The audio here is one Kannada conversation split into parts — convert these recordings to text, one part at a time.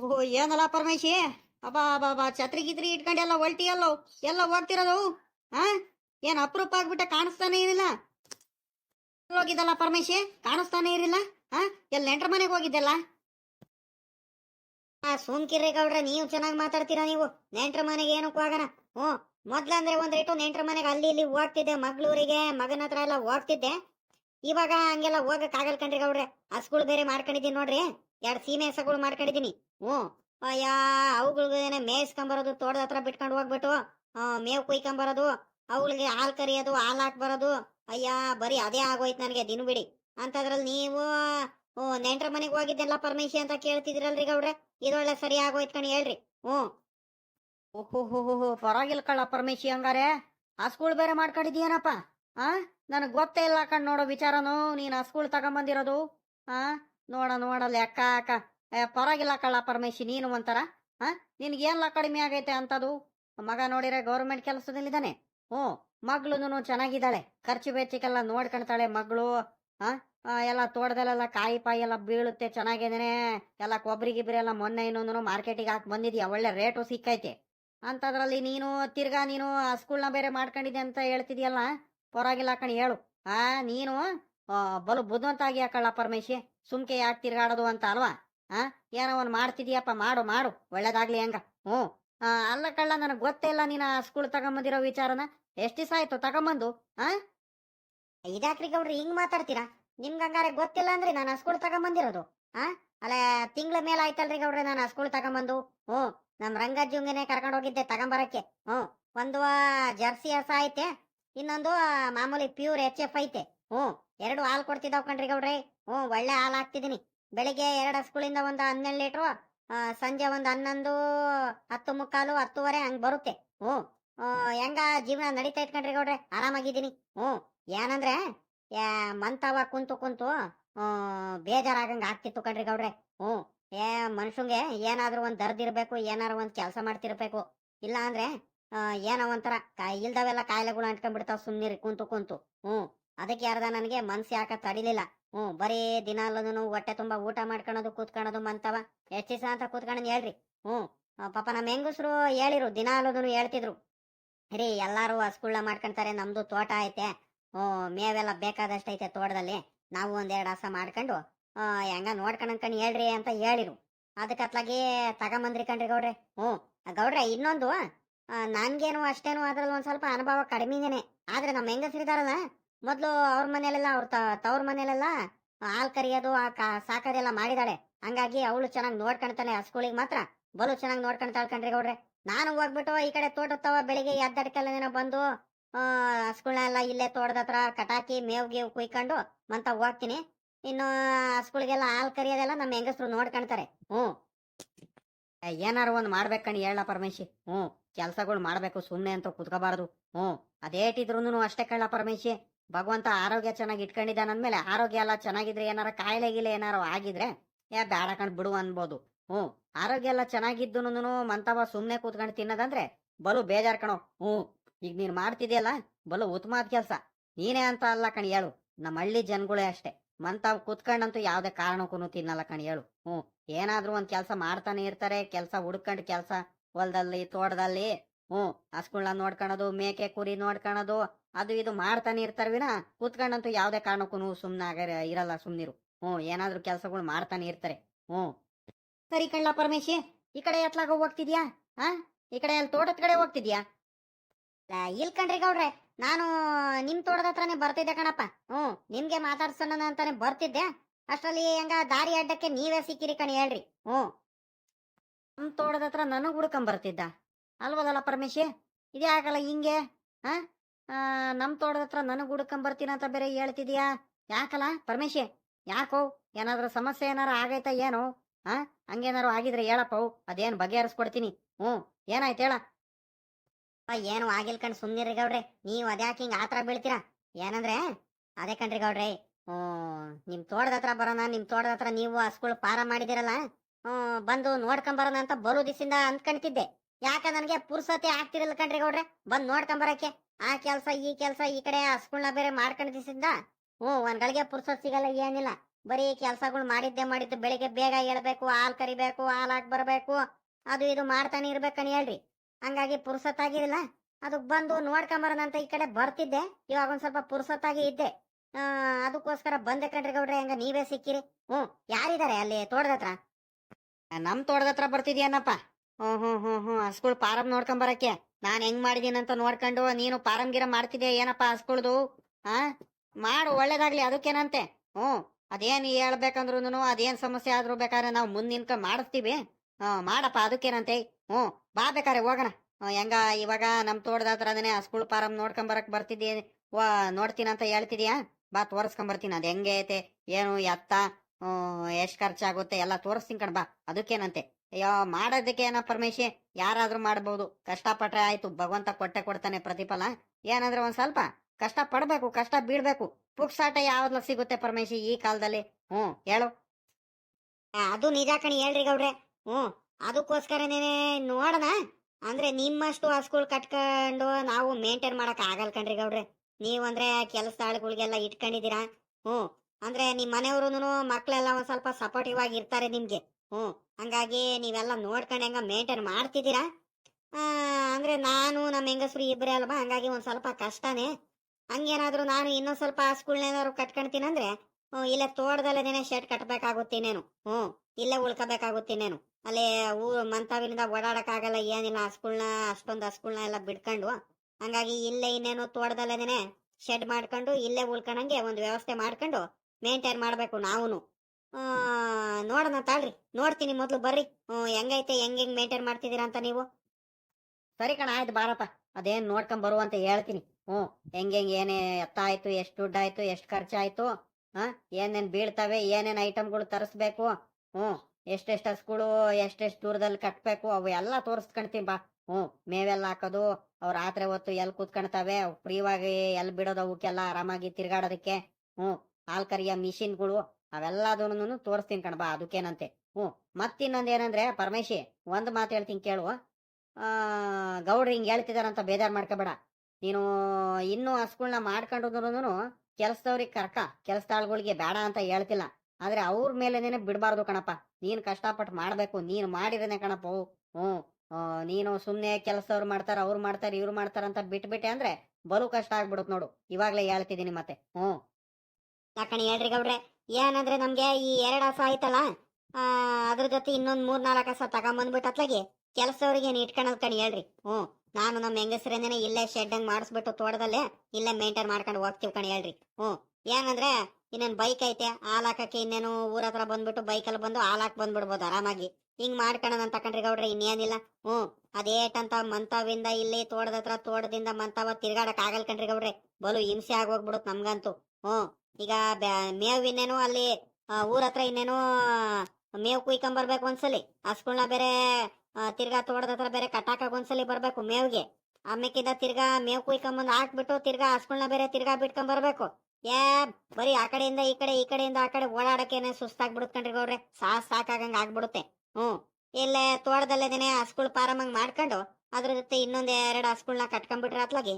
ಓ ಏನಲ್ಲ ಪರಮೇಶಿ? ಅಬ್ಬಾ ಅಬ್ಬಾ ಛತ್ರಿ ಗಿತ್ರಿ ಇಟ್ಕೊಂಡು ಎಲ್ಲ ಹೊಲ್ಟಿಯಲ್ಲೋ ಎಲ್ಲ? ಹೋಗ್ತಿರೋದು? ಹಾ ಏನ್ ಅಪರೂಪ ಆಗ್ಬಿಟ್ಟ ಕಾಣಿಸ್ತಾನೆ ಇರಿಲ್ಲ ಎಲ್ ಹೋಗಿದ್ದಲ್ಲ ಪರಮೇಶಿ? ಕಾಣಿಸ್ತಾನೆ ಇರಿಲ್ಲ ಹಾ ಎಲ್ಲ ನೆಂಟ್ರ ಮನೆಗೆ ಹೋಗಿದ್ದಲ್ಲ? ಆ ಗೌಡ್ರೆ, ನೀವು ಚೆನ್ನಾಗಿ ಮಾತಾಡ್ತೀರಾ ನೀವು? ನೆಂಟ್ರ ಮನೆಗೆ ಏನಕ್ಕೂ ಹೋಗೋಣ ಹ್ಞೂ, ಮೊದ್ಲಂದ್ರೆ ಒಂದ್ ರೇಟು ನೆಂಟ್ರ ಮನೆಗೆ ಅಲ್ಲಿ ಇಲ್ಲಿ ಹೋಗ್ತಿದ್ದೆ, ಮಗಳೂರಿಗೆ, ಮಗನ ಹತ್ರ ಎಲ್ಲ ಹೋಗ್ತಿದ್ದೆ. ಇವಾಗ ಹಂಗೆಲ್ಲ ಹೋಗಕ್ ಆಗಲ್ ಕಣ್ರಿ ಗೌಡ್ರೆ. ಹಸ್ಗಳು ಬೇರೆ ಮಾಡ್ಕೊಂಡಿದ್ದೀನಿ ನೋಡ್ರಿ. ಎರಡು ಸೀಮೆ ಹಸಗಳು ಮಾಡ್ಕೊಂಡಿದ್ದೀನಿ. ಹ್ಞೂ. ಅಯ್ಯ ಅವುಗಳಿಗೆ ಮೇಯಿಸ್ಕೊಂಬರೋದು ತೋಟದ ಹತ್ರ ಬಿಟ್ಕೊಂಡು ಹೋಗ್ಬಿಟ್ಟು ಮೇವು ಮೇವ್ ಕುಯ್ಕೊಂಬರೋದು ಅವುಗಳಿಗೆ ಹಾಲು ಕರಿಯೋದು ಹಾಲು ಹಾಕ್ ಬರೋದು ಅಯ್ಯ ಬರೀ ಅದೇ ಆಗೋಯ್ತು ನನಗೆ ದಿನ ಬಿಡಿ. ಅಂತದ್ರಲ್ಲಿ ನೀವು ಓ ನೆಂಟ್ರ ಮನೆಗೆ ಹೋಗಿದ್ದೆಲ್ಲ ಪರ್ಮಿಷನ್ ಅಂತ ಕೇಳ್ತಿದ್ರಲ್ರಿ ಗೌಡ್ರೆ? ಇದೊಳ್ಳೆ ಸರಿ ಆಗೋಯ್ತು ಕಣಿ ಹೇಳ್ರಿ. ಹ್ಞೂ. ಓಹೋ ಹೋ ಹೋ ಪರವಾಗಿಲ್ಲ ಕಳ್ಳ ಪರಮೇಶಿ ಹಂಗಾರೆ. ಆ ಸ್ಕೂಲ್ ಬೇರೆ ಮಾಡ್ಕೊಂಡಿದ್ದೀಯನಪ್ಪ. ಆ ನನಗೆ ಗೊತ್ತೇ ಇಲ್ಲ ಕಣ್ ನೋಡೋ ವಿಚಾರನು. ನೀನು ಸ್ಕೂಲ್ ತಗೊಂಬಂದಿರೋದು. ಆ ನೋಡ ನೋಡ ಲೆಕ್ಕ ಅಕ್ಕ ಪರವಾಗಿಲ್ಲ ಕಳ್ಳ ಪರಮೇಶಿ, ನೀನು ಒಂಥರ, ಆ? ನಿನ್ಗೇನ್ಲ ಕಡಿಮೆ ಆಗೈತೆ ಅಂತದು? ಮಗ ನೋಡಿದ್ರೆ ಗೌರ್ಮೆಂಟ್ ಕೆಲಸದಲ್ಲಿದ್ದಾನೆ. ಹ್ಞೂ ಮಗ್ಳುನು ಚೆನ್ನಾಗಿದ್ದಾಳೆ. ಖರ್ಚು ವೆಚ್ಚಕ್ಕೆಲ್ಲ ನೋಡ್ಕೊಳ್ತಾಳೆ ಮಗಳು ಹಾ ಎಲ್ಲ ತೋಟದಲ್ಲೆಲ್ಲ ಕಾಯಿ ಪಾಯಿ ಎಲ್ಲ ಬೀಳುತ್ತೆ, ಚೆನ್ನಾಗಿದ್ದೇನೆ. ಎಲ್ಲ ಕೊಬ್ಬರಿ ಗಿಬ್ಬರಿ ಎಲ್ಲ ಮೊನ್ನೆ ಇನ್ನೊಂದು ಮಾರ್ಕೆಟಿಗೆ ಹಾಕಿ ಬಂದಿದ್ಯಾ, ಒಳ್ಳೆ ರೇಟು ಸಿಕ್ಕೈತೆ. ಅಂತದ್ರಲ್ಲಿ ನೀನು ತಿರ್ಗಾ ನೀನು ಸ್ಕೂಲ್ನ ಬೇರೆ ಮಾಡ್ಕೊಂಡಿದ್ದೆ ಅಂತ ಹೇಳ್ತಿದ್ಯಲ್ಲ? ಪರವಾಗಿಲ್ಲ ಕಣಿ, ಹೇಳು. ಆ, ನೀನು ಬಲು ಬುದ್ಧಿವಂತ ಹಾಕಳ್ಳ ಕಳ್ಳ ಪರಮೇಶಿ? ಸುಮ್ಕೆ ಯಾಕೆ ತಿರ್ಗಾಡೋದು ಅಂತ ಅಲ್ವಾ? ಆ? ಏನೋ ಒಂದು ಮಾಡ್ತಿದೀಯಪ್ಪ, ಮಾಡು ಮಾಡು. ಒಳ್ಳೇದಾಗ್ಲಿ ಹೆಂಗ. ಹ್ಞೂ. ಅಲ್ಲ ಕಳ್ಳ, ನನಗೆ ಗೊತ್ತೇ ಇಲ್ಲ ನೀನು ಆ ಸ್ಕೂಲ್ ತಗೊಂಬಂದಿರೋ ವಿಚಾರನ. ಎಷ್ಟು ದಿವಸ ಆಯ್ತು ತಗೊಂಬಂದು? ಆ? ಇದಾಕ್ರಿ ಗೌಡ್ರಿ, ಹಿಂಗ್ ಮಾತಾಡ್ತೀರಾ? ನಿಮ್ಗೆ ಹಂಗಾರೆ ಗೊತ್ತಿಲ್ಲ ಅಂದ್ರೆ ನಾನು ಆ ಸ್ಕೂಲ್ ತಗೊಂಬಂದಿರೋದು. ಆ? ಅಲ್ಲ, ತಿಂಗಳ ಮೇಲೆ ಆಯ್ತಲ್ರಿ ಗೌಡ್ರೆ ನಾನು ಆ ಸ್ಕೂಲ್ ತಗೊಂಬಂದು. ಹ್ಞೂ. ನಮ್ಮ ರಂಗಜ್ಜುಂಗನೆ ಕರ್ಕೊಂಡು ಹೋಗಿದ್ದೆ ತಗೊಂಬರಕ್ಕೆ. ಹ್ಞೂ. ಒಂದು ಜರ್ಸಿ ಹಸ ಐತೆ, ಇನ್ನೊಂದು ಮಾಮೂಲಿ ಪ್ಯೂರ್ ಎಚ್ ಎಫ್ ಐತೆ. ಹ್ಞೂ. ಎರಡು ಹಾಲು ಕೊಡ್ತಿದ್ದಾವ್ ಕಣ್ರಿ ಗೌಡ್ರಿ. ಹ್ಞೂ, ಒಳ್ಳೆ ಹಾಲು ಹಾಕ್ತಿದ್ದೀನಿ. ಬೆಳಿಗ್ಗೆ ಎರಡು ಹಸುಗಳಿಂದ ಒಂದು ಹನ್ನೆರಡು ಲೀಟ್ರು ಸಂಜೆ ಒಂದು ಹನ್ನೊಂದು, ಹತ್ತು ಮುಕ್ಕಾಲು, ಹತ್ತುವರೆ ಹಂಗೆ ಬರುತ್ತೆ. ಹ್ಞೂ. ಹೆಂಗ ಜೀವನ ನಡೀತಾ ಇಟ್ಕೊಂಡ್ರಿ ಗೌಡ್ರೆ? ಆರಾಮಾಗಿದ್ದೀನಿ. ಹ್ಞೂ. ಏನಂದ್ರೆ ಮಂತವ ಕುಂತು ಕುಂತು ಬೇಜಾರಾಗಂಗ ಆಗ್ತಿತ್ತು ಕಣ್ರಿ ಗೌಡ್ರೆ. ಹ್ಞೂ. ಏ ಮನುಷ್ಯಂಗೆ ಏನಾದ್ರೂ ಒಂದು ದರ್ದಿರ್ಬೇಕು ಏನಾದ್ರು ಒಂದು ಕೆಲಸ ಮಾಡ್ತಿರ್ಬೇಕು. ಇಲ್ಲ ಅಂದ್ರೆ ಏನೋ ಒಂಥರ ಕಾಯಿ ಇಲ್ದವೆಲ್ಲ ಕಾಯಿಲೆಗಳು ಅಂಟ್ಕೊಂಡ್ಬಿಡ್ತಾವ ಸುಮ್ಮನೆ ಕುಂತು ಕುಂತು. ಹ್ಞೂ. ಅದಕ್ಕೆ ಯಾರ್ದ ನನಗೆ ಮನ್ಸು ಯಾಕ ತಡಿಲಿಲ್ಲ. ಹ್ಞೂ, ಬರೀ ದಿನಾಲೂ ಹೊಟ್ಟೆ ತುಂಬಾ ಊಟ ಮಾಡ್ಕೊಳೋದು, ಕೂತ್ಕೊಳೋದು ಮಂತವ. ಹೆಚ್ಚಿಸ ಅಂತ ಕೂತ್ಕೊಂಡು ಹೇಳ್ರಿ. ಹ್ಞೂ ಪಾಪ ನಮ್ಮ ಹೆಂಗಸರು ಹೇಳಿರು ದಿನಾಲೂ ಹೇಳ್ತಿದ್ರು. ರೀ ಎಲ್ಲಾರು ಹಸ್ಗುಳ್ಳ ಮಾಡ್ಕೊಂತಾರೆ, ನಮ್ದು ತೋಟ ಐತೆ. ಹ್ಞೂ, ಮೇವೆಲ್ಲ ಬೇಕಾದಷ್ಟು ಐತೆ ತೋಟದಲ್ಲಿ. ನಾವು ಒಂದೆರಡು ಹಸ ಮಾಡ್ಕೊಂಡು ಹೆಂಗ ನೋಡ್ಕೊಂಡ್ ಅನ್ಕೊಂಡ್ ಹೇಳ್ರಿ ಅಂತ ಹೇಳಿರು. ಅದಕ್ಕೆ ಅತ್ಲಾಗಿ ತಗೊಂಬಂದ್ರಿ ಕಣ್ರಿ ಗೌಡ್ರೆ. ಹ್ಞೂ, ಗೌಡ್ರೆ, ಇನ್ನೊಂದು ನನ್ಗೇನು ಅಷ್ಟೇನು ಅದ್ರಲ್ಲಿ ಒಂದ್ ಸ್ವಲ್ಪ ಅನುಭವ ಕಡಿಮೆನೇನೆ. ಆದ್ರೆ ನಮ್ಮ ಹೆಂಗಸರಿದಾರಲ್ಲ ಮೊದ್ಲು ಅವ್ರ ಮನೇಲೆಲ್ಲ ಅವ್ರ ತವ್ರ ಮನೇಲೆಲ್ಲ ಹಾಲ್ ಕರಿಯೋದು, ಆ ಸಾಕೋದೆಲ್ಲ ಮಾಡಿದಾಳೆ. ಹಂಗಾಗಿ ಅವಳು ಚೆನ್ನಾಗಿ ನೋಡ್ಕೊಂತಾನೆ ಹಸ್ಗಳಿಗೆ ಮಾತ್ರ. ಬಲು ಚೆನ್ನಾಗಿ ನೋಡ್ಕೊಂತಾಳೆ ಕಣ್ರಿ ಗೌಡ್ರೆ. ನಾನು ಹೋಗ್ಬಿಟ್ಟು ಈ ಕಡೆ ತೋಟತ್ತವ ಬೆಳಿಗ್ಗೆ ಎದ್ದಡ್ಕಲ್ಲೇನೋ ಬಂದು ಹಸ್ಗಳನ್ನೆಲ್ಲ ಇಲ್ಲೇ ತೋಟದ ಹತ್ರ ಕಟಾಕಿ, ಮೇವ್ ಗೇವು ಕುಯ್ಕೊಂಡು ಮಂತ ಹೋಗ್ತೀನಿ. ಇನ್ನು ಹಸ್ಗಳಿಗೆಲ್ಲ ಹಾಲ್ ಕರಿಯೋದೆಲ್ಲ ನಮ್ಮ ಹೆಂಗಸರು ನೋಡ್ಕೊಂತಾರೆ ಹ್ಞೂ. ಏನಾರು ಒಂದು ಮಾಡ್ಬೇಕಣ್ ಹೇಳ ಪರಮೇಶಿ. ಹ್ಞೂ. ಕೆಲ್ಸಗಳು ಮಾಡ್ಬೇಕು ಸುಮ್ಮನೆ ಅಂತ ಕುತ್ಕೋಬಾರ್ದು. ಹ್ಞೂ. ಅದೇಟಿದ್ರು ಅಷ್ಟೇ ಕಳ್ಳ ಪರಮೇಶಿ. ಭಗವಂತ ಆರೋಗ್ಯ ಚೆನ್ನಾಗಿ ಇಟ್ಕೊಂಡಿದ್ದಾನ ಅಂದ್ಮೇಲೆ ಆರೋಗ್ಯ ಎಲ್ಲ ಚೆನ್ನಾಗಿದ್ರೆ ಏನಾರ ಕಾಯಿಲೆ ಗೀಲೆ ಏನಾರು ಆಗಿದ್ರೆ ಯಾ ಬೇಡ ಬಿಡು ಅನ್ಬೋದು. ಹ್ಞೂ, ಆರೋಗ್ಯ ಎಲ್ಲ ಚೆನ್ನಾಗಿದ್ದು ಮಂತವ ಸುಮ್ಮನೆ ಕೂತ್ಕೊಂಡು ತಿನ್ನೋದಂದ್ರೆ ಬಲು ಬೇಜಾರ್ ಕಣೋ. ಹ್ಞೂ, ಈಗ ನೀನ್ ಮಾಡ್ತಿದ್ಯಲ್ಲ, ಬಲು ಉತ್ತಮವಾದ ಕೆಲಸ. ನೀನೇ ಅಂತ ಅಲ್ಲ ಕಣಿ ಹೇಳು, ನಮ್ಮ ಹಳ್ಳಿ ಜನಗಳೇ ಅಷ್ಟೇ. ಮಂತಾವ್ ಕೂತ್ಕೊಂಡಂತೂ ಯಾವ್ದೇ ಕಾರಣಕ್ಕೂ ತಿನ್ನಲ್ಲ ಕಣಿ ಹೇಳು. ಹ್ಞೂ, ಏನಾದ್ರೂ ಒಂದ್ ಕೆಲಸ ಮಾಡ್ತಾನೆ ಇರ್ತಾರೆ, ಕೆಲಸ ಹುಡ್ಕೊಂಡ್ ಕೆಲಸ ಹೊಲದಲ್ಲಿ, ತೋಟದಲ್ಲಿ. ಹ್ಞೂ ಹಸ್ಗಳನ್ನ ನೋಡ್ಕೊಳೋದು ಮೇಕೆ ಕುರಿ ನೋಡ್ಕೊಳೋದು ಅದು ಇದು ಮಾಡ್ತಾನೆ ಇರ್ತಾರ ವಿನ. ಕೂತ್ಕೊಂಡಂತೂ ಯಾವ್ದೇ ಕಾರಣಕ್ಕೂ ಸುಮ್ನ ಆಗ ಇರಲ್ಲ ಸುಮ್ನಿರು. ಹ್ಞೂ, ಏನಾದ್ರೂ ಕೆಲಸಗಳು ಮಾಡ್ತಾನೆ ಇರ್ತಾರೆ. ಹ್ಞೂ. ಸರಿ ಕಣ್ಣ ಪರಮೇಶಿ, ಈ ಕಡೆ ಎತ್ಲಾಗ ಹೋಗ್ತಿದ್ಯಾ? ಹಾ ಈ ಕಡೆ ಅಲ್ಲಿ ತೋಟದ ಕಡೆ ಹೋಗ್ತಿದ್ಯಾ? ಇಲ್ ಕಣ್ರಿ ಗೌಡ್ರೆ, ನಾನು ನಿಮ್ ತೋಟದ ಹತ್ರನೇ ಬರ್ತಿದ್ದೆ ಕಣಪ್ಪ. ಹ್ಞೂ, ನಿಮ್ಗೆ ಮಾತಾಡ್ಸೋಣ ಅಂತಾನೆ ಬರ್ತಿದ್ದೆ. ಅಷ್ಟರಲ್ಲಿ ಹೆಂಗ ದಾರಿ ಅಡ್ಡಕ್ಕೆ ನೀವೇ ಸಿಕ್ಕಿರಿ ಕಣಿ ಹೇಳ್ರಿ. ಹ್ಞೂ. ನಮ್ ತೋಟದ ಹತ್ರ ನನಗ್ ಹುಡ್ಕೊಂಡ್ ಬರ್ತಿದ್ದ ಅಲ್ವದಲ್ಲ ಪರಮೇಶಿ? ಆಗಲ್ಲ ಹಿಂಗೆ? ಹಾ ಆ, ನಮ್ ತೋಟದ ಹತ್ರ ನನಗ್ ಹುಡ್ಕೊಂಡ್ ಬರ್ತೀನಿ ಅಂತ ಬೇರೆ ಹೇಳ್ತಿದ್ಯಾ? ಯಾಕಲ್ಲ ಪರಮೇಶಿ ಯಾಕೋ? ಏನಾದ್ರೂ ಸಮಸ್ಯೆ ಏನಾರ ಆಗೈತಾ ಏನು? ಹಾ ಹಂಗೇನಾರು ಆಗಿದ್ರೆ ಹೇಳಪ್ಪ ಅದೇನ್ ಬಗೆಹರಿಸ್ಕೊಡ್ತೀನಿ. ಹ್ಞೂ ಏನಾಯ್ತು ಹೇಳ. ಏನು ಆಗಿಲ್ ಕಣ್ ಸುಮ್ನಿರಿ ಗೌಡ್ರೆ. ನೀವು ಅದ್ಯಾಕೆ ಹಿಂಗ ಆತರ ಬೀಳ್ತೀರಾ? ಏನಂದ್ರೆ ಅದೇ ಕಣ್ರಿ ಗೌಡ್ರೆ ಹ್ಞೂ ನಿಮ್ ತೋಟದ ಹತ್ರ ಬರೋಣ ನಿಮ್ ತೋಟದ ಹತ್ರ ನೀವು ಹಸ್ಗಳು ಪಾರ ಮಾಡಿದಿರಲ್ಲ ಹ್ಞೂ ಬಂದು ನೋಡ್ಕೊಂಬರೋಣ ಅಂತ ಬರೋ ದಿಸಿಂದ ಅಂದ್ಕೊಂತಿದ್ದೆ ಯಾಕ ನನಗೆ ಪುರ್ಸತಿ ಆಗ್ತಿರಲ್ಲ ಕಣ್ರಿ ಗೌಡ್ರೆ? ಬಂದ್ ನೋಡ್ಕೊಂಡ್ ಬರಕ್ಕೆ. ಆ ಕೆಲ್ಸ ಈ ಕೆಲ್ಸ ಈ ಕಡೆ ಹಸ್ಗಳನ್ನ ಬೇರೆ ಮಾಡ್ಕೊಂಡ್ ದಿವಸದಿಂದ ಹ್ಞೂ ಒಂದ್ಗಳಿಗೆ ಪುರ್ಸತ್ ಸಿಗಲ್ಲ ಏನಿಲ್ಲ. ಬರೀ ಕೆಲ್ಸಗಳು ಮಾಡಿದ್ದೆ ಮಾಡಿದ್ದು ಬೆಳಿಗ್ಗೆ ಬೇಗ ಹೇಳ್ಬೇಕು ಹಾಲ್ ಕರಿಬೇಕು ಹಾಲ್ ಹಾಕಿ ಬರಬೇಕು ಅದು ಇದು ಮಾಡ್ತಾನೆ ಇರ್ಬೇಕನ್ ಹೇಳ್ರಿ. ಹಂಗಾಗಿ ಪುರ್ಸತ್ತಾಗಿರಲಿಲ್ಲ ಅದಕ್ಕೆ ಬಂದು ನೋಡ್ಕೊಂಬರೋದಂತ ಈ ಕಡೆ ಬರ್ತಿದ್ದೆ. ಇವಾಗ ಒಂದ್ ಸ್ವಲ್ಪ ಪುರ್ಸತ್ತಾಗಿ ಇದ್ದೆ. ಆ, ಅದಕ್ಕೋಸ್ಕರ ಬಂದೆ ಕಣ್ರಿ ಗೌಡ್ರೆ ಹಂಗ ನೀವೇ ಸಿಕ್ಕಿರಿ. ಹ್ಞೂ ಯಾರಿದ್ದಾರೆ ಅಲ್ಲಿ ತೋಟದ ಹತ್ರ? ನಮ್ ತೋಟದ ಹತ್ರ ಬರ್ತಿದ್ಯಾನಪ್ಪ ಹ್ಞೂ ಹ್ಞೂ ಹ್ಞೂ ಹ್ಞೂ ಹಸ್ಗಳು ಪಾರಂ ನೋಡ್ಕೊಂಬರಕ್ಕೆ ನಾನ್ ಹೆಂಗ್ ಮಾಡಿದೀನಿ ಅಂತ ನೋಡ್ಕೊಂಡು, ನೀನು ಪಾರಂ ಗಿರ ಮಾಡ್ತಿದ್ಯಾ ಏನಪ್ಪ ಹಸ್ಗಳ್ದು ಹಾ ಮಾಡು, ಒಳ್ಳೇದಾಗ್ಲಿ, ಅದಕ್ಕೇನಂತೆ. ಹ್ಞೂ, ಅದೇನ್ ಹೇಳ್ಬೇಕಂದ್ರು ಅದೇನ್ ಸಮಸ್ಯೆ ಆದ್ರೂ ಬೇಕಾದ್ರೆ ನಾವು ಮುಂದಿನ್ಕ ಮಾಡಿಸ್ತೀವಿ. ಹ್ಮ್ ಮಾಡಪ್ಪ, ಅದಕ್ಕೇನಂತೆ. ಹ್ಞೂ, ಬಾ ಬೇಕಾರೆ, ಹೋಗೋಣ. ಹೆಂಗ, ಇವಾಗ ನಮ್ ತೋಟದ ಹತ್ರ ಅದನ್ನೇ ಹಸ್ಗಳು ಪಾರಮ್ ನೋಡ್ಕೊಂಬರಕ್ ಬರ್ತಿದ್ದಿ. ನೋಡ್ತೀನಿ ಅಂತ ಹೇಳ್ತಿದ್ಯಾ? ಬಾ ತೋರಿಸ್ಕೊಂಬರ್ತೀನಿ ಅದು ಹೆಂಗೆ ಐತೆ ಏನು, ಎತ್ತ ಎಷ್ಟು ಖರ್ಚಾಗುತ್ತೆ, ಎಲ್ಲ ತೋರಿಸ್ತೀನಿ ಕಣ್, ಬಾ, ಅದಕ್ಕೇನಂತೆ. ಅಯ್ಯೋ, ಮಾಡೋದಕ್ಕೆ ಏನೋ ಪರಮೇಶಿ, ಯಾರಾದ್ರೂ ಮಾಡ್ಬೋದು. ಕಷ್ಟಪಟ್ರೆ ಆಯ್ತು, ಭಗವಂತ ಕೊಟ್ಟೆ ಕೊಡ್ತಾನೆ ಪ್ರತಿಫಲ. ಏನಂದ್ರೆ ಒಂದ್ ಸ್ವಲ್ಪ ಕಷ್ಟ ಪಡ್ಬೇಕು, ಕಷ್ಟ ಬೀಳ್ಬೇಕು. ಪುಕ್ಸಾಟ ಯಾವ್ದ್ಲ ಸಿಗುತ್ತೆ ಪರಮೇಶಿ ಈ ಕಾಲದಲ್ಲಿ. ಹ್ಮ್ ಹೇಳು. ಅದು ನಿಜ ಕಣಿ, ಹೇಳ್ರಿ ಗೌಡ್ರೆ. ಹ್ಞೂ ಅದಕ್ಕೋಸ್ಕರನೇ ನೋಡೋಣ. ಅಂದ್ರೆ ನಿಮ್ಮಷ್ಟು ಹಸ್ಗಳು ಕಟ್ಕೊಂಡು ನಾವು ಮೇಂಟೈನ್ ಮಾಡಕ್ ಆಗಲ್ ಕಣ್ರಿ ಗೌಡ್ರೆ. ನೀವಂದ್ರೆ ಕೆಲಸ ಆಳುಗಳಿಗೆಲ್ಲ ಇಟ್ಕೊಂಡಿದೀರಾ ಹ್ಮ್ ಅಂದ್ರೆ ನಿಮ್ ಮನೆಯವ್ರು ಮಕ್ಳೆಲ್ಲ ಒಂದ್ ಸ್ವಲ್ಪ ಸಪೋರ್ಟಿವ್ ಆಗಿ ಇರ್ತಾರೆ ನಿಮ್ಗೆ. ಹ್ಞೂ. ಹಂಗಾಗಿ ನೀವೆಲ್ಲ ನೋಡ್ಕೊಂಡು ಹೆಂಗ ಮೇಂಟೈನ್ ಮಾಡ್ತಿದ್ದೀರಾ? ಅಂದರೆ ನಾನು ನಮ್ಮ ಹೆಂಗಸ್ರು ಇಬ್ಬರೇ ಅಲ್ವಾ? ಹಂಗಾಗಿ ಒಂದು ಸ್ವಲ್ಪ ಕಷ್ಟನೇ. ಹಂಗೇನಾದರೂ ನಾನು ಇನ್ನೊಂದು ಸ್ವಲ್ಪ ಹಸ್ಗಳ್ನೇನಾದ್ರು ಕಟ್ಕೊಂತೀನಿ ಅಂದ್ರೆ ಹ್ಞೂ ಇಲ್ಲೇ ತೋಟದಲ್ಲೇನೆ ಶೆಡ್ ಕಟ್ಬೇಕಾಗುತ್ತೇನೇನು ಹ್ಞೂ ಇಲ್ಲೇ ಉಳ್ಕೋಬೇಕಾಗುತ್ತೇನೇನು ಅಲ್ಲೇ ಊ ಮಂತಾವಿನಿಂದ ಓಡಾಡೋಕ್ಕಾಗಲ್ಲ ಏನಿಲ್ಲ ಹಸುಗಳ್ನ ಅಷ್ಟೊಂದು ಹಸುಗಳ್ನ ಎಲ್ಲ ಬಿಡ್ಕೊಂಡು ಹಂಗಾಗಿ ಇಲ್ಲೇ ಇನ್ನೇನು ತೋಟದಲ್ಲೇನೆ ಶೆಡ್ ಮಾಡ್ಕೊಂಡು ಇಲ್ಲೇ ಉಳ್ಕೊಂಡಂಗೆ ಒಂದು ವ್ಯವಸ್ಥೆ ಮಾಡ್ಕೊಂಡು ಮೇಂಟೈನ್ ಮಾಡಬೇಕು ನಾವುನು. ಆ, ನೋಡೋಣ ತಾಳ್ರಿ ನೋಡ್ತೀನಿ ಮೊದ್ಲು ಬರ್ರಿ. ಹೆಂಗೈತೆ, ಹೆಂಗ್ ಹೆಂಗ್ ಮೇಂಟೈನ್ ಮಾಡ್ತಿದ್ದೀರಾ ಅಂತ ನೀವು. ಸರಿ ಕಣ, ಆಯ್ತು ಬಾರಪ್ಪ. ಅದೇನ್ ನೋಡ್ಕೊಂಡ್ ಬರು ಅಂತ ಹೇಳ್ತೀನಿ. ಹ್ಞೂ ಹೆಂಗ್ ಹೆಂಗ್ ಏನೇ ಎತ್ತ ಆಯ್ತು, ಎಷ್ಟು ದುಡ್ಡು ಆಯ್ತು, ಎಷ್ಟು ಖರ್ಚಾಯ್ತು ಹಾ, ಏನೇನ್ ಬೀಳ್ತವೆ, ಏನೇನ್ ಐಟಮ್ಗಳು ತರಿಸ್ಬೇಕು ಹ್ಞೂ ಎಷ್ಟೆಷ್ಟು ಹಸ್ಗಳು ಎಷ್ಟೆಷ್ಟು ದೂರದಲ್ಲಿ ಕಟ್ಬೇಕು, ಅವು ಎಲ್ಲ ತೋರಿಸ್ಕೊಂತೀನಿ ಬಾ. ಹ್ಞೂ ಮೇವೆಲ್ಲ ಹಾಕೋದು ಅವ್ರ ರಾತ್ರಿ ಹೊತ್ತು ಎಲ್ಲಿ ಕೂತ್ಕೊಂಡ್ತವೆ ಫ್ರೀವಾಗಿ ಎಲ್ಲಿ ಬಿಡೋದು, ಅವಕ್ಕೆಲ್ಲ ಆರಾಮಾಗಿ ತಿರ್ಗಾಡೋದಕ್ಕೆ ಹ್ಞೂ ಹಾಲ್ ಕರಿಯ ಮಿಷಿನ್ಗಳು ಅವೆಲ್ಲದನ್ನು ತೋರಿಸ್ತೀನಿ ಕಣ ಬಾ, ಅದಕ್ಕೇನಂತೆ. ಹ್ಞೂ ಮತ್ತಿನ್ನೊಂದು ಏನಂದ್ರೆ ಪರಮೇಶಿ, ಒಂದು ಮಾತು ಹೇಳ್ತೀನಿ ಕೇಳು. ಗೌಡ್ರು ಹಿಂಗೆ ಹೇಳ್ತಿದಾರಂತ ಬೇಜಾರ್ ಮಾಡ್ಕೋಬೇಡ. ನೀನು ಇನ್ನೂ ಹಸ್ಗಳನ್ನ ಮಾಡ್ಕೊಂಡ್ರು ಕೆಲಸದವ್ರಿಗೆ ಕರ್ಕ ಕೆಲಸದಾಳ್ಗಳಿಗೆ ಬೇಡ ಅಂತ ಹೇಳ್ತಿಲ್ಲ. ಆದ್ರೆ ಅವ್ರ ಮೇಲೆನೇ ಬಿಡಬಾರ್ದು ಕಣಪ್ಪ. ನೀನು ಕಷ್ಟಪಟ್ಟು ಮಾಡಬೇಕು, ನೀನು ಮಾಡಿರನೆ ಕಣಪ್ಪ. ಹ್ಞೂ ನೀನು ಸುಮ್ಮನೆ ಕೆಲಸದವ್ರು ಮಾಡ್ತಾರೆ, ಅವ್ರು ಮಾಡ್ತಾರೆ, ಇವ್ರು ಮಾಡ್ತಾರೆ ಅಂತ ಬಿಟ್ಬಿಟ್ಟೆ ಅಂದ್ರೆ ಬಲು ಕಷ್ಟ ಆಗ್ಬಿಡುತ್ತೆ ನೋಡು. ಇವಾಗ್ಲೇ ಹೇಳ್ತಿದೀನಿ ಮತ್ತೆ. ಹ್ಞೂ. ಯಾಕಣಿ ಹೇಳ್ರಿ ಗೌಡ್ರೆ? ಏನಂದ್ರೆ ನಮ್ಗೆ ಈ ಎರಡ್ ಹಸ ಆಯ್ತಲ್ಲ ಅದ್ರ ಜೊತೆ ಇನ್ನೊಂದ್ ಮೂರ್ ನಾಲ್ಕು ಹಸ ತಗೊಂಬಂದ್ಬಿಟ್ಟು ಅತ್ಲಾಗೆ ಕೆಲಸದವ್ರಿಗೆ ಏನ್ ಇಟ್ಕೊಳದ್ ಕಣಿ ಹೇಳ್ರಿ. ಹ್ಞೂ, ನಾನು ನಮ್ಮ ಹೆಂಗಸ್ರೇನೆ ಇಲ್ಲೇ ಶೆಡ್ ಹಂಗ್ ಮಾಡಿಸ್ಬಿಟ್ಟು ತೋಟದಲ್ಲೇ ಇಲ್ಲೇ ಮೇಂಟೈನ್ ಮಾಡ್ಕೊಂಡು ಹೋಗ್ತೀವಿ ಕಣಿ ಹೇಳ್ರಿ. ಹ್ಞೂ, ಏನಂದ್ರೆ ಇನ್ನೊಂದ್ ಬೈಕ್ ಐತೆ, ಹಾಲ್ ಹಾಕಕ್ಕೆ ಇನ್ನೇನು ಊರ ಹತ್ರ ಬಂದ್ಬಿಟ್ಟು ಬೈಕಲ್ಲಿ ಬಂದು ಹಾಲ್ ಬಂದ್ಬಿಡ್ಬೋದು ಆರಾಮಾಗಿ. ಹಿಂಗ್ ಮಾಡ್ಕೊಳ್ಳೋಣ ಅಂತ ಕಣ್ರಿ ಗೌಡ್ರಿ, ಇನ್ನೇನಿಲ್ಲ. ಹ್ಞೂ ಅದೇಟಂತ ಮಂತವಿಂದ ಇಲ್ಲಿ ತೋಟದ ಹತ್ರ ತೋಟದಿಂದ ಮಂತಾವ ತಿರ್ಗಾಡಕ್ ಆಗಲ್ ಕಣ್ರಿ ಗೌಡ್ರಿ. ಬಲು ಹಿಂಸೆ ಆಗೋಗ್ಬಿಡುತ್ತೆ ನಮ್ಗಂತೂ. ಹ್ಞೂ ಈಗ ಮೇವ್ ಇನ್ನೇನು ಅಲ್ಲಿ ಊರ ಹತ್ರ ಇನ್ನೇನು ಮೇವ್ ಕುಯ್ಕೊಂಬರ್ಬೇಕು ಒಂದ್ಸಲಿ. ಹಸ್ಗಳ್ನ ಬೇರೆ ತಿರ್ಗಾ ತೋಟದ ಹತ್ರ ಬೇರೆ ಕಟ್ಟಾಕ ಒಂದ್ಸಲಿ ಬರ್ಬೇಕು ಮೇವ್ಗೆ. ಆಮೇಕಿಂದ ತಿರ್ಗಾ ಮೇವ್ ಬಂದು ಹಾಕ್ಬಿಟ್ಟು ತಿರ್ಗಾ ಹಸ್ಗಳ್ನ ಬೇರೆ ತಿರ್ಗಾ ಬಿಟ್ಕೊಂಡ್ ಬರ್ಬೇಕು ಏ ಬರೀ ಆ ಕಡೆಯಿಂದ ಈ ಕಡೆ, ಈ ಕಡೆಯಿಂದ ಆ ಕಡೆ ಓಡಾಡಕ್ಕೇನೆ ಸುಸ್ತಾಗ್ಬಿಡುತ್ತೆ ಕಣ್ರಿ ಗೌಡ್ರೆ. ಸಾಸ್ ಸಾಕಾಗಂಗ ಆಗ್ಬಿಡುತ್ತೆ. ಹ್ಮ್ ಇಲ್ಲೇ ತೋಟದಲ್ಲೇನೆ ಹಸ್ಗಳು ಪಾರಮಂಗ್ ಮಾಡ್ಕೊಂಡು, ಅದ್ರ ಜೊತೆ ಇನ್ನೊಂದ್ ಎರಡು ಹಸ್ಗಳ್ನ ಕಟ್ಕೊಂಡ್ಬಿಟ್ರೆ ಅತ್ಲಾಗಿ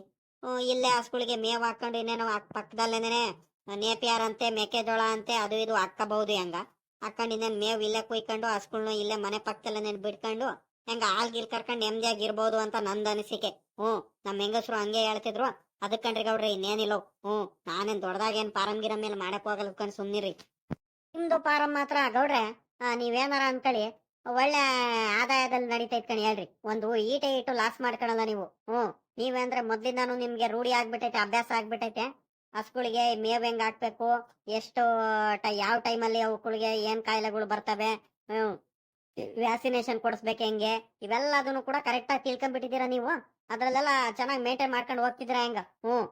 ಇಲ್ಲೇ ಹಸ್ಗಳಿಗೆ ಮೇವ್ ಹಾಕೊಂಡು ಇನ್ನೇನು ಪಕ್ಕದಲ್ಲೇನೆ ನೇಪಿಯಾರ್ ಅಂತೆ ಮೆಕ್ಕೆಜೋಳ ಅಂತೆ, ಅದು ಇದು ಹಾಕಬಹುದು ಹೆಂಗ? ಹಾಕೊಂಡು ಇನ್ನೇನು ಮೇವು ಇಲ್ಲೇ ಕುಯ್ಕೊಂಡು ಹಸ್ಗಳ್ನು ಇಲ್ಲೇ ಮನೆ ಪಕ್ಕದಲ್ಲೇ ಬಿಡ್ಕೊಂಡು ಹೆಂಗ ಹಾಲ್ ಗಿಲ್ ಕರ್ಕೊಂಡು ನೆಮ್ಮದಿಯಾಗಿ ಇರ್ಬೋದು ಅಂತ ನಂದ್ ಅನಿಸಿಕೆ. ಹ್ಮ್ ನಮ್ಮ ಹೆಂಗಸ್ರು ಹಂಗೆ ಹೇಳ್ತಿದ್ರು. ಅದಕ್ಕಂಡ್ರಿ ಗೌಡ್ರಿ ಇನ್ನೇನಿಲ್ಲ ಹ್ಮ್ ನಾನೇನ್ ದೊಡ್ಡದಾಗೇನ್ ಪಾರಂ ಗಿರಂ ಮೇಲೆ ಮಾಡಕ್ ಹೋಗಲ್ ಕಣ್ ಸುಮ್ನಿರಿ. ನಿಮ್ದು ಪಾರಂ ಮಾತ್ರ, ಗೌಡ್ರೆ ನೀವೇನಾರ ಅಂತೇಳಿ ಒಳ್ಳೆ ಆದಾಯದಲ್ಲಿ ನಡೀತೈತ್ ಕಣ್ ಹೇಳ್ರಿ. ಒಂದು ಈಟೆ ಇಟ್ಟು ಲಾಸ್ ಮಾಡ್ಕೊಳಲ್ಲ ನೀವು. ಹ್ಮ್ ನೀವಂದ್ರೆ ಮೊದ್ಲಿಂದಾನು ನಿಮ್ಗೆ ರೂಢಿ ಆಗ್ಬಿಟ್ಟೈತೆ ಅಭ್ಯಾಸ ಆಗ್ಬಿಟ್ಟೈತೆ ಹಸ್ಗಳಿಗೆ ಮೇವು ಹೆಂಗ್ ಹಾಕ್ಬೇಕು? ಎಷ್ಟು ಯಾವ ಟೈಮಲ್ಲಿ ಅವುಗಳಿಗೆ ಏನ್ ಕಾಯಿಲೆಗಳು ಬರ್ತವೆ? ವ್ಯಾಕ್ಸಿನೇಷನ್ ಕೊಡಿಸ್ಬೇಕು ಹೆಂಗೆ? ಇವೆಲ್ಲದನ್ನು ಕೂಡ ಕರೆಕ್ಟ್ ಆಗಿ ತಿಳ್ಕೊಂಡ್ಬಿಟ್ಟಿದ್ದೀರಾ ನೀವು? ಅದ್ರಲ್ಲೆಲ್ಲ ಚೆನ್ನಾಗಿ ಮೇಂಟೈನ್ ಮಾಡ್ಕೊಂಡು ಹೋಗ್ತಿದ್ದೀರಾ ಹೆಂಗ? ಹ್ಮ್.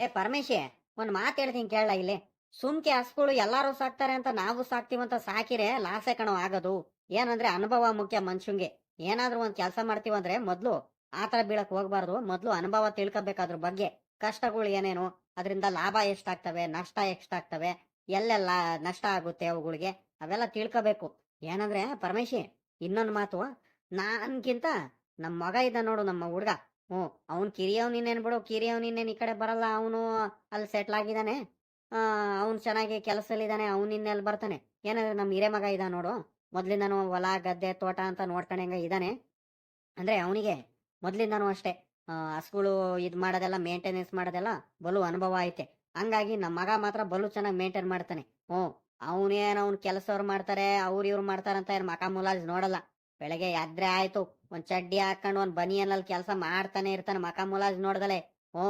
ಏ ಪರಮೇಶಿ, ಒಂದ್ ಮಾತು ಹೇಳ್ತೀನಿ ಕೇಳಲ್ಲ ಇಲ್ಲಿ. ಸುಮ್ಕೆ ಹಸುಗಳು ಎಲ್ಲಾರು ಸಾಕ್ತಾರೆ ಅಂತ ನಾವು ಸಾಕ್ತಿವಂತ ಸಾಕಿರೆ ಲಾಸೆ ಕಣೋ ಆಗೋದು. ಏನಂದ್ರೆ ಅನುಭವ ಮುಖ್ಯ ಮನುಷ್ಯಂಗೆ ಏನಾದ್ರೂ ಒಂದ್ ಕೆಲಸ ಮಾಡ್ತೀವಂದ್ರೆ ಮೊದ್ಲು ಆತರ ಬೀಳಕ್ ಹೋಗ್ಬಾರ್ದು. ಮೊದ್ಲು ಅನುಭವ ತಿಳ್ಕೊಬೇಕಾದ್ರ ಬಗ್ಗೆ. ಕಷ್ಟಗಳು ಏನೇನು ಅದರಿಂದ ಲಾಭ ಎಷ್ಟಾಗ್ತವೆ, ನಷ್ಟ ಎಷ್ಟಾಗ್ತವೆ, ಎಲ್ಲೆಲ್ಲ ನಷ್ಟ ಆಗುತ್ತೆ ಅವುಗಳಿಗೆ, ಅವೆಲ್ಲ ತಿಳ್ಕೊಬೇಕು. ಏನಂದ್ರೆ ಪರಮೇಶಿ, ಇನ್ನೊಂದು ಮಾತು, ನಾನ್ಗಿಂತ ನಮ್ಮ ಮಗ ಇದ್ದ ನೋಡು ನಮ್ಮ ಹುಡ್ಗ. ಹ್ಞೂ, ಅವ್ನು ಕಿರಿಯವ್ ಇನ್ನೇನು ಬಿಡು ಕಿರಿಯವ್ ಇನ್ನೇನು ಈ ಕಡೆ ಬರಲ್ಲ, ಅವನು ಅಲ್ಲಿ ಸೆಟ್ಲ್ ಆಗಿದ್ದಾನೆ. ಅವ್ನು ಚೆನ್ನಾಗಿ ಕೆಲಸದಲ್ಲಿದ್ದಾನೆ ಅವ್ನು ಇನ್ನೆಲ್ಲಿ ಬರ್ತಾನೆ. ಏನಂದ್ರೆ ನಮ್ಮ ಹಿರೇ ಮಗ ಇದ್ದ ನೋಡು, ಮೊದ್ಲಿಂದನು ಹೊಲ, ಗದ್ದೆ, ತೋಟ ಅಂತ ನೋಡ್ಕೊಂಡಂಗ ಇದ್ದಾನೆ. ಅಂದ್ರೆ ಅವನಿಗೆ ಮೊದ್ಲಿಂದನೂ ಅಷ್ಟೇ. ಹಸ್ಗಳು ಇದು ಮಾಡೋದೆಲ್ಲ ಮೇಂಟೆನೆನ್ಸ್ ಮಾಡೋದೆಲ್ಲ ಬಲು ಅನುಭವ ಐತೆ. ಹಂಗಾಗಿ ನಮ್ಮ ಮಗ ಮಾತ್ರ ಬಲು ಚೆನ್ನಾಗಿ ಮೇಂಟೈನ್ ಮಾಡ್ತಾನೆ. ಹ್ಞೂ, ಅವನೇನು ಅವ್ನ ಕೆಲಸವ್ರು ಮಾಡ್ತಾರೆ, ಅವ್ರು ಇವ್ರು ಮಾಡ್ತಾರಂತ ಏನು ಮಕ ಮುಲಾಜ್ ನೋಡಲ್ಲ. ಬೆಳಗ್ಗೆ ಎದ್ರೆ ಆಯ್ತು, ಒಂದ್ ಚಡ್ಡಿ ಹಾಕೊಂಡು ಒಂದ್ ಬನಿಯನಲ್ಲಿ ಕೆಲಸ ಮಾಡ್ತಾನೆ ಇರ್ತಾನೆ ಮಕ ಮುಲಾಜ್ ನೋಡ್ದಲೆ. ಹ್ಞೂ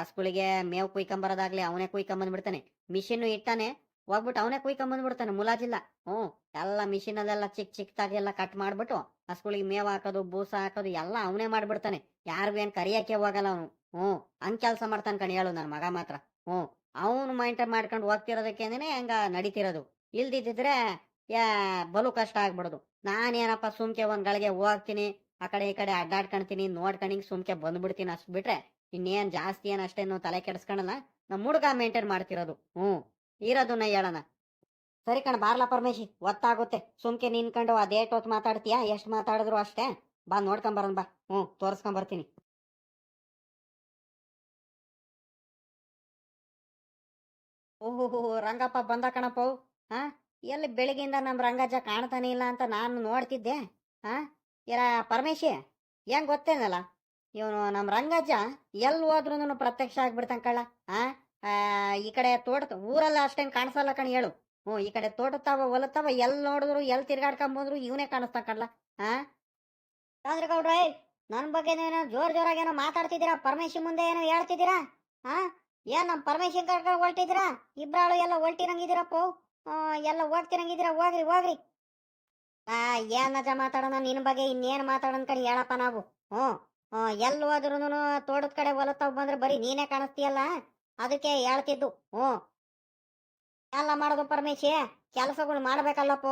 ಹಸುಗಳಿಗೆ ಮೇವು ಕುಯ್ಕೊಂಬರೋದಾಗ್ಲಿ ಅವನೇ ಕುಯ್ಕೊಂಬಂದ್ಬಿಡ್ತಾನೆ. ಮಿಷಿನ್ ಇಟ್ಟಾನೆ ಹೋಗ್ಬಿಟ್ಟು ಅವನೇ ಕುಯ್ಕೊಂಬಂದ್ಬಿಡ್ತಾನೆ ಮುಲಾಜಿಲ್ಲ. ಹ್ಞೂ, ಎಲ್ಲ ಮಿಷಿನ್ ಅಲ್ಲೆಲ್ಲ ಚಿಕ್ಕ ಚಿಕ್ಕದಾಗಿ ಎಲ್ಲ ಕಟ್ ಮಾಡ್ಬಿಟ್ಟು ಹಸುಗಳಿಗೆ ಮೇವ್ ಹಾಕೋದು, ಬೂಸ ಹಾಕೋದು ಎಲ್ಲ ಅವನೇ ಮಾಡ್ಬಿಡ್ತಾನೆ. ಯಾರಿಗೂ ಏನ್ ಕರಿಯಕ್ಕೆ ಹೋಗಲ್ಲ ಅವನು. ಹ್ಞೂ, ಹಂಗ್ ಕೆಲಸ ಮಾಡ್ತಾನೆ ಕಣಿ ಹೇಳು ನನ್ನ ಮಗ ಮಾತ್ರ. ಹ್ಞೂ, ಅವನು ಮೈಂಟೈನ್ ಮಾಡ್ಕೊಂಡು ಹೋಗ್ತಿರೋದಕ್ಕೇನೆ ಹಂಗ ನಡೀತಿರೋದು. ಇಲ್ದಿದ್ರೆ ಯಾ, ಬಲು ಕಷ್ಟ ಆಗ್ಬಿಡೋದು. ನಾನೇನಪ್ಪ ಸುಮ್ಕೆ ಒಂದ್ ಗಳಿಗೆ ಹೋಗ್ತೀನಿ, ಆ ಕಡೆ ಈ ಕಡೆ ಅಡ್ಡಾಡ್ಕೊಂತೀನಿ ನೋಡ್ಕೊಂಡು ಸುಮ್ಕೆ ಬಂದ್ಬಿಡ್ತೀನಿ ಅಷ್ಟ್ ಬಿಟ್ರೆ ಇನ್ನೇನ್ ಜಾಸ್ತಿ ಏನ್ ಅಷ್ಟೇನು ತಲೆ ಕೆಡಿಸ್ಕೊಳಲ್ಲ ನಮ್ಮ ಹುಡುಗ ಮೇಂಟೈನ್ ಮಾಡ್ತಿರೋದು. ಹ್ಞೂ. ಇರೋದನ್ನ ಹೇಳೋಣ. ಸರಿ ಕಣ, ಬಾರ್ಲಾ ಪರಮೇಶಿ, ಒತ್ತಾಗುತ್ತೆ. ಸುಮ್ಕೆ ನಿನ್ಕೊಂಡು ಅದೇಟ್ ಹೊತ್ತು ಮಾತಾಡ್ತೀಯಾ? ಎಷ್ಟು ಮಾತಾಡಿದ್ರು ಅಷ್ಟೇ. ಬಾ ನೋಡ್ಕೊಂಬರೋಣ ಬಾ. ಹ್ಞೂ ತೋರಿಸ್ಕೊಂಬರ್ತೀನಿ ಓಹೋ ರಂಗಪ್ಪ ಬಂದ ಕಣಪ್ಪ. ಹಾ? ಎಲ್ಲಿ ಬೆಳಿಗ್ಗೆಯಿಂದ ನಮ್ಮ ರಂಗಜ್ಜ ಕಾಣ್ತಾನೆ ಇಲ್ಲ ಅಂತ ನಾನು ನೋಡ್ತಿದ್ದೆ. ಹಾ? ಇರ ಪರಮೇಶಿ, ಹೆಂಗ್ ಗೊತ್ತೇನಲ್ಲ? ಇವನು ನಮ್ಮ ರಂಗಜ್ಜ ಎಲ್ಲಿ ಹೋದ್ರು ಪ್ರತ್ಯಕ್ಷ ಆಗ್ಬಿಡ್ತಾನ ಕಳ್ಳ. ಹಾ? ಈ ಕಡೆ ತೋಟ ಊರಲ್ಲ ಅಷ್ಟೇನ್ ಕಾಣಿಸಲ್ಲ ಕಣ್ ಹೇಳು. ಹ್ಞೂ, ಈ ಕಡೆ ತೋಟತಾವ ಹೊಲತಾವ ಎಲ್ಲಿ ನೋಡಿದ್ರು ಎಲ್ಲಿ ತಿರ್ಗಾಡ್ಕೊಂಡ್ ಬಂದ್ರು, ಇವನೇ ಕಾಣಿಸ್ತಾ ಕಣ್ಲ. ಹಾ ಚಂದ್ರಗೌಡ್ರೆ ನನ್ ಬಗ್ಗೆ ಏನೋ ಜೋರ್ ಜೋರಾಗಿ ಏನೋ ಮಾತಾಡ್ತಿದ್ದೀರಾ? ಪರಮೇಶ್ವರ್ ಮುಂದೆ ಏನೋ ಹೇಳ್ತಿದ್ದೀರಾ? ಹಾ ಏನ್ ನಮ್ಮ ಪರಮೇಶ್ವರ್ ಕರ್ಕೊಂಡು ಹೊಲ್ಟಿದ್ದೀರಾ? ಇಬ್ರಾಳು ಎಲ್ಲ ಹೊಲ್ಟಿರಂಗಿದ್ದೀರಪ್ಪ ಎಲ್ಲ ಹೋಗ್ತಿರಂಗಿದ್ದೀರಾ ಹೋಗ್ರಿ ಹೋಗ್ರಿ. ಆ, ಏನ್ ಮಾತಾಡೋಣ? ನಿನ್ನ ಬಗ್ಗೆ ಇನ್ನೇನು ಮಾತಾಡೋಣ ಕಡೆ ಹೇಳಪ್ಪ ನಾವು. ಹ್ಞೂ ಎಲ್ಲಿ ಹೋದ್ರುನು ತೋಟದ ಕಡೆ ಹೊಲತ್ತಾವ್ ಬಂದ್ರೆ ಬರೀ ನೀನೇ ಕಾಣಿಸ್ತೀಯಲ್ಲ? ಅದಕ್ಕೆ ಹೇಳ್ತಿದ್ದು, ಹ್ಞೂ. ಎಲ್ಲ ಮಾಡೋದು ಪರಮೇಶಿ, ಕೆಲಸಗಳು ಮಾಡ್ಬೇಕಲ್ಲಪ್ಪ.